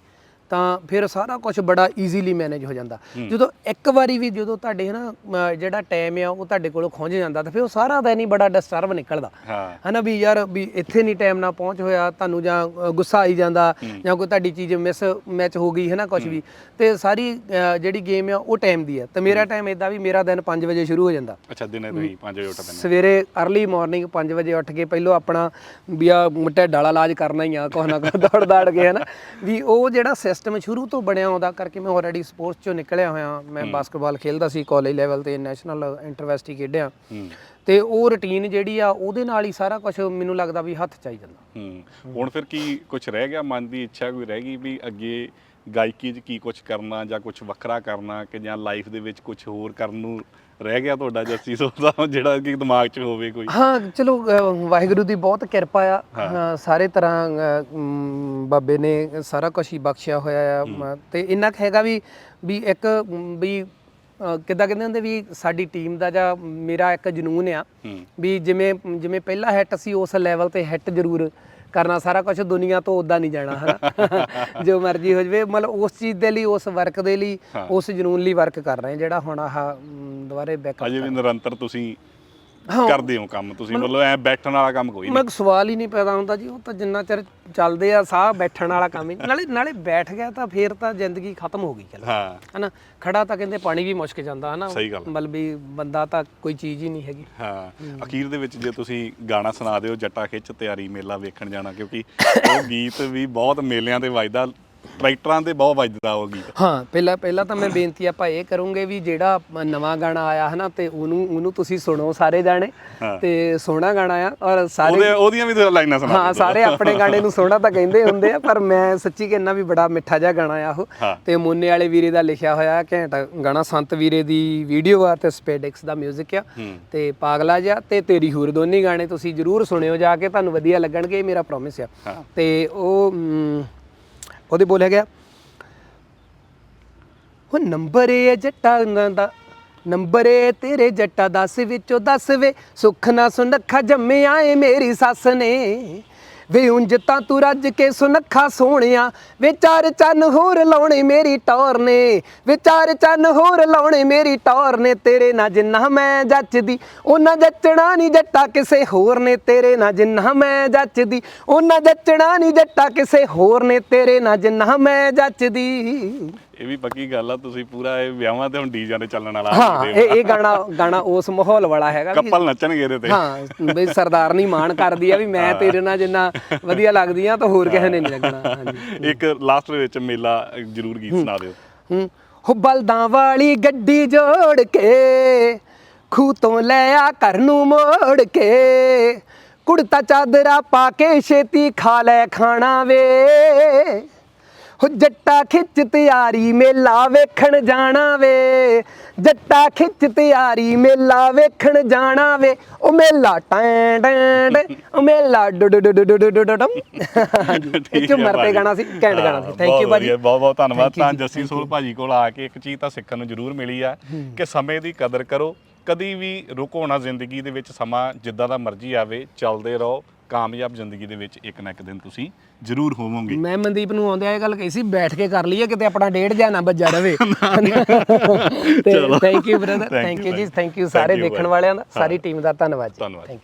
ਤਾਂ ਫਿਰ ਸਾਰਾ ਕੁਝ ਬੜਾ ਈਜ਼ੀਲੀ ਮੈਨੇਜ ਹੋ ਜਾਂਦਾ। ਜਦੋਂ ਇੱਕ ਵਾਰੀ ਵੀ ਜਦੋਂ ਤੁਹਾਡੇ ਹਨਾ ਜਿਹੜਾ ਟਾਈਮ ਆ ਉਹ ਤੁਹਾਡੇ ਕੋਲੋਂ ਖੁੰਝ ਜਾਂਦਾ ਤਾਂ ਫਿਰ ਉਹ ਸਾਰਾ ਦਿਨ ਹੀ ਬੜਾ ਡਿਸਟਰਬ ਨਿਕਲਦਾ। ਹਨਾ ਵੀ ਯਾਰ ਵੀ ਇੱਥੇ ਨਹੀਂ ਟਾਈਮ ਨਾਲ ਪਹੁੰਚ ਹੋਇਆ ਤੁਹਾਨੂੰ ਜਾਂ ਗੁੱਸਾ ਆਈ ਜਾਂਦਾ ਜਾਂ ਕੋਈ ਤੁਹਾਡੀ ਚੀਜ਼ ਮਿਸ ਮੈਚ ਹੋ ਗਈ ਹਨਾ ਕੁਝ ਵੀ ਤੇ ਸਾਰੀ ਜਿਹੜੀ ਗੇਮ ਆ ਉਹ ਟਾਈਮ ਦੀ ਆ। ਤੇ ਮੇਰਾ ਟਾਈਮ ਇਦਾਂ ਵੀ ਮੇਰਾ ਦਿਨ 5 ਵਜੇ ਸ਼ੁਰੂ ਹੋ ਜਾਂਦਾ। ਅੱਛਾ ਦਿਨੇ ਤੁਸੀਂ 5 ਵਜੇ ਉੱਠਦੇ ਨੇ ਸਵੇਰੇ अर्ਲੀ ਮਾਰਨਿੰਗ 5 ਵਜੇ ਉੱਠ ਕੇ ਪਹਿਲਾਂ ਆਪਣਾ ਵੀ ਆ ਢਿੱਡ ਵਾਲਾ ਇਲਾਜ ਕਰਨਾ ਹੀ ਆ ਕੁਛ ਨਾ ਦੌੜ ਦਾੜ ਕੇ ਹਨਾ। ਵੀ ਉਹ ਜਿਹੜਾ ਸਿਸਟਮ ਸ਼ੁਰੂ ਤੋਂ ਬਣਿਆ ਆਉਂਦਾ ਕਰਕੇ ਮੈਂ ਆਲਰੇਡੀ ਸਪੋਰਟਸ ਚੋਂ ਨਿਕਲਿਆ ਹੋਇਆ। ਮੈਂ ਬਾਸਕਟਬਾਲ ਖੇਲਦਾ ਸੀ ਕਾਲਜ ਲੈਵਲ ਤੇ ਨੈਸ਼ਨਲ ਇੰਟਰਵੈਸਟੀ ਖੇਡਿਆ। ਤੇ ਉਹ ਰੁਟੀਨ ਜਿਹੜੀ ਆ ਉਹਦੇ ਨਾਲ ਹੀ ਸਾਰਾ ਕੁਝ ਮੈਨੂੰ ਲੱਗਦਾ ਵੀ ਹੱਥ ਚ ਆਈ ਜਾਂਦਾ। ਹੁਣ ਫਿਰ ਕੀ ਕੁਝ ਰਹਿ ਗਿਆ? ਮਨ ਦੀ ਇੱਛਾ ਕੋਈ ਰਹਿ ਗਈ ਵੀ ਅੱਗੇ ਗਾਇਕੀ 'ਚ ਕੀ ਕੁਝ ਕਰਨਾ ਜਾਂ ਕੁਝ ਵੱਖਰਾ ਕਰਨਾ ਕਿ ਜਾਂ ਲਾਈਫ ਦੇ ਵਿੱਚ ਕੁਝ ਹੋਰ ਕਰਨ ਨੂੰ ਰਹਿ ਗਿਆ ਤੁਹਾਡਾ ਜੱਸੀ ਸੋਦਾ ਜਿਹੜਾ ਕਿ ਦਿਮਾਗ 'ਚ ਹੋਵੇ ਕੋਈ। ਹਾਂ ਚਲੋ ਵਾਹਿਗੁਰੂ ਦੀ ਬਹੁਤ ਕਿਰਪਾ ਆ। ਸਾਰੇ ਤਰ੍ਹਾਂ ਬਾਬੇ ਨੇ ਸਾਰਾ ਕੁਝ ਹੀ ਬਖਸ਼ਿਆ ਹੋਇਆ ਆ। ਤੇ ਇੰਨਾ ਹੈਗਾ ਵੀ ਵੀ ਇੱਕ ਵੀ ਕਿੱਦਾਂ ਕਹਿੰਦੇ ਹੁੰਦੇ ਵੀ ਸਾਡੀ ਟੀਮ ਦਾ ਜਾਂ ਮੇਰਾ ਇੱਕ ਜਨੂਨ ਆ। ਵੀ ਜਿਵੇਂ ਜਿਵੇਂ ਪਹਿਲਾ ਹਿੱਟ ਸੀ ਉਸ ਲੈਵਲ ਤੇ ਹਿੱਟ ਜ਼ਰੂਰ ਕਰਨਾ ਸਾਰਾ ਕੁਝ ਦੁਨੀਆ ਤੋਂ ਉਦਾਂ ਨਹੀਂ ਜਾਣਾ ਹਨਾ? ਜੋ ਮਰਜ਼ੀ ਹੋ ਜਵੇ ਮਤਲਬ ਉਸ ਚੀਜ਼ ਦੇ ਲਈ ਉਸ ਵਰਕ ਦੇ ਲਈ। ਉਸ ਜਨੂਨ ਲਈ ਵਰਕ ਕਰ ਰਹੇ ਜਿਹੜਾ ਹੁਣ ਆਹ ਦੁਬਾਰੇ ਬੈਕ ਅਜੇ ਵੀ ਨਿਰੰਤਰ ਤੁਸੀਂ। ਕਰਦੇ ਹੋ ਕੰਮ। ਤੁਸੀਂ ਮਤਲਬ ਐ ਬੈਠਣ ਵਾਲਾ ਕੰਮ ਕੋਈ ਨਹੀਂ। ਮੈਂ ਸਵਾਲ ਹੀ ਨਹੀਂ ਪੈਦਾ ਹੁੰਦਾ ਜੀ ਉਹ ਤਾਂ ਜਿੰਨਾ ਚਿਰ ਚੱਲਦੇ ਆ ਸਾਹ ਬੈਠਣ ਵਾਲਾ ਕੰਮ ਹੀ ਨਾਲੇ ਨਾਲੇ ਬੈਠ ਗਿਆ ਤਾਂ ਫੇਰ ਤਾਂ ਜ਼ਿੰਦਗੀ ਖਤਮ ਹੋ ਗਈ ਚਲ। ਹਾਂ। ਹਨਾ? ਖੜਾ ਤਾਂ ਕਹਿੰਦੇ ਪਾਣੀ ਵੀ ਮੁਸ਼ਕ ਜਾਂਦਾ ਹਨਾ? ਵੀ ਬੰਦਾ ਤਾਂ ਕੋਈ ਚੀਜ਼ ਹੀ ਨਹੀਂ ਹੈਗੀ। ਹਾਂ। ਅਖੀਰ ਦੇ ਵਿੱਚ ਜੇ ਤੁਸੀਂ ਗਾਣਾ ਸੁਣਾ ਦਿਓ ਜੱਟਾ ਖਿੱਚ ਤਿਆਰੀ ਮੇਲਾ ਵੇਖਣ ਜਾਣਾ ਕਿਉਂਕਿ ਉਹ ਗੀਤ ਵੀ ਬਹੁਤ ਮੇਲਿਆਂ ਤੇ ਵੱਜਦਾ ਟਰੈਕਟਰਾਂ ਤੇ ਬਹੁਤ ਵੱਜਦਾ ਉਹ ਗੀਤ ਹਾਂ ਪਹਿਲਾਂ ਪਹਿਲਾਂ ਤਾਂ ਮੈਂ ਬੇਨਤੀ ਆਪਾਂ ਇਹ ਕਰੂੰਗੇ ਵੀ ਜਿਹੜਾ ਨਵਾਂ ਗਾਣਾ ਆਇਆ ਹਨਾ ਤੇ ਉਹਨੂੰ ਉਹਨੂੰ ਤੁਸੀਂ ਸੁਣੋ ਸਾਰੇ ਜਾਣੇ ਹਾਂ। ਤੇ ਸੋਹਣਾ ਗਾਣਾ ਆ ਔਰ ਸਾਰੇ ਉਹਦੇ ਉਹਦੀਆਂ ਵੀ ਲਾਈਨਾਂ ਸੁਣਾ ਹਾਂ। ਸਾਰੇ ਆਪਣੇ ਗਾਣੇ ਨੂੰ ਸੋਹਣਾ ਤਾਂ ਕਹਿੰਦੇ ਹੁੰਦੇ ਆ ਪਰ ਮੈਂ ਸੱਚੀ ਕਹਿੰਦਾ ਵੀ ਬੜਾ ਮਿੱਠਾ ਜਿਹਾ ਗਾਣਾ ਆ ਉਹ ਹਾਂ। ਤੇ ਮੋਨੇ ਵਾਲੇ ਵੀਰੇ ਦਾ ਲਿਖਿਆ ਹੋਇਆ ਘੈਂਟ ਗਾਣਾ ਸੰਤ ਵੀਰੇ ਦੀ ਵੀਡੀਓ ਆ ਤੇ ਸਪੈਡਿਕਸ ਦਾ 뮤직 ਆ ਹੂੰ। ਤੇ ਪਾਗਲਾ ਜਿਹਾ ਤੇ ਤੇਰੀ ਹੂਰ ਦੋਨੇ ਗਾਣੇ ਤੁਸੀਂ ਜਰੂਰ ਸੁਣਿਓ ਜਾ ਕੇ ਤੁਹਾਨੂੰ ਵਧੀਆ ਲੱਗਣਗੇ ਇਹ ਮੇਰਾ ਪ੍ਰੋਮਿਸ ਆ ਹਾਂ। ਤੇ ਉਹ ਉਹਦੇ ਬੋਲਿਆ ਗਿਆ ਉਹ ਨੰਬਰ ਏ ਜੱਟਾ ਦਾ, ਨੰਬਰ ਏ ਤੇਰੇ ਜੱਟਾ 10 ਵਿੱਚੋਂ 10 ਵੇ, ਸੁੱਖ ਨਾ ਸੁਨੱਖਾ ਜੰਮਿਆ ਏ ਮੇਰੀ ਸੱਸ ਨੇ। ਵੇ ਉਂਝ ਤਾਂ ਤੂੰ ਰੱਜ ਕੇ ਸੁਨੱਖਾ ਸੋਹਣਿਆ, ਵੇ ਚਾਰ ਚੰਨ ਹੋਰ ਲਾਉਣੇ ਮੇਰੀ ਟੌਰ ਨੇ, ਵੇ ਚਾਰ ਚੰਨ ਹੋਰ ਲਾਉਣੇ ਮੇਰੀ ਟੌਰ ਨੇ, ਤੇਰੇ ਨਾਲ ਜਿੰਨਾ ਮੈਂ ਜੱਚਦੀ, ਉਹਨਾਂ ਜੱਚਣਾ ਨਹੀਂ ਜੱਟਾ ਕਿਸੇ ਹੋਰ ਨੇ, ਤੇਰੇ ਨਾਲ ਜਿੰਨਾ ਮੈਂ ਜੱਚਦੀ, ਉਹਨਾਂ ਜੱਚਣਾ ਨਹੀਂ ਜੱਟਾ ਕਿਸੇ ਹੋਰ ਨੇ, ਤੇਰੇ ਨਾਲ ਜਿੰਨਾ ਮੈਂ ਜੱਚਦੀ। ਇਹ ਵੀ ਪੱਕੀ ਗੱਲ ਆ ਤੁਸੀਂ ਪੂਰਾ ਇਹ ਵਿਆਹਾਂ ਤੇ ਹੁਣ ਡੀਜਾਂ ਤੇ ਚੱਲਣ ਵਾਲਾ ਹਾਂ ਇਹ ਇਹ ਗਾਣਾ ਗਾਣਾ ਉਸ ਮਾਹੌਲ ਵਾਲਾ ਹੈਗਾ ਵੀ ਕੱਪਲ ਨੱਚਣਗੇ ਇਹਦੇ ਤੇ। ਹਾਂ ਬਈ ਸਰਦਾਰਨੀ ਮਾਣ ਕਰਦੀ ਆ ਵੀ ਮੈਂ ਤੇਰੇ ਨਾਲ ਜਿੰਨਾ ਵਧੀਆ ਲੱਗਦੀ ਆ ਤਾਂ ਹੋਰ ਕਿਸੇ ਨੇ ਨਹੀਂ ਲੱਗਣਾ। ਹਾਂਜੀ। ਇੱਕ ਲਾਸਟ ਦੇ ਵਿੱਚ ਮੇਲਾ ਜਰੂਰ ਗੀਤ ਸੁਣਾ ਦਿਓ। ਹੂੰ। ਹੋ ਬਲਦਾਂ ਵਾਲੀ ਗੱਡੀ ਜੋੜ ਕੇ ਖੂ ਤੋਂ ਲੈ ਆ ਘਰ ਨੂੰ ਮੋੜ ਕੇ ਕੁੜਤਾ ਚਾਦਰਾ ਪਾ ਕੇ ਛੇਤੀ ਖਾ ਲੈ ਖਾਣਾ ਵੇ। ਹੋ ਜੱਟਾ ਖਿੱਚ ਤਿਆਰੀ ਮੇਲਾ ਵੇਖਣ ਜਾਣਾ ਵੇ। ਜੱਟਾ ਖਿੱਚ ਤਿਆਰੀ ਮੇਲਾ ਵੇਖਣ ਜਾਣਾ ਵੇ। ਉਹ ਮੇਲਾ ਟੈਂ ਟੈਂ ਉਹ ਮੇਲਾ ਡੁ ਡੁ ਡੁ ਡੁ ਡੁ ਡੁ ਡਮ ਝੁੰਮਰ ਤੇ ਗਾਣਾ ਸੀ ਕੈਂਟ ਗਾਣਾ ਸੀ। ਥੈਂਕ ਯੂ ਭਾਜੀ। ਬਹੁਤ ਬਹੁਤ ਧੰਨਵਾਦ। ਤਾਂ ਜੱਸੀ ਸੂਲ ਭਾਜੀ ਕੋਲ ਆ ਕੇ ਇੱਕ ਚੀਜ਼ ਤਾਂ ਸਿੱਖਣ ਨੂੰ ਜ਼ਰੂਰ ਮਿਲੀ ਆ ਕਿ ਸਮੇਂ ਦੀ ਕਦਰ ਕਰੋ। ਕਦੀ ਵੀ ਰੁਕੋ ਨਾ ਜ਼ਿੰਦਗੀ ਦੇ ਵਿੱਚ ਸਮਾਂ ਜਿੱਦਾਂ ਦਾ ਮਰਜ਼ੀ ਆਵੇ ਚੱਲਦੇ ਰਹੋ। ਕਾਮਯਾਬ ਜ਼ਿੰਦਗੀ ਦੇ ਵਿੱਚ ਇੱਕ ਨਾ ਇੱਕ ਦਿਨ ਤੁਸੀਂ ਜ਼ਰੂਰ ਹੋਵੋਗੇ ਮੈਂ ਮਨਦੀਪ ਨੂੰ ਆਉਂਦਿਆਂ ਇਹ ਗੱਲ ਕਹੀ ਸੀ ਬੈਠ ਕੇ ਕਰ ਲਈਏ ਕਿਤੇ ਆਪਣਾ ਡੇਢ ਜਾਂ ਨਾ ਵੱਜਾ ਰਵੇ ਤੇ। Thank you brother thank you ji thank you ਸਾਰੇ ਦੇਖਣ। ਵਾਲਿਆਂ ਦਾ ਸਾਰੀ। ਟੀਮ ਦਾ ਧੰਨਵਾਦ ਜੀ। Thank you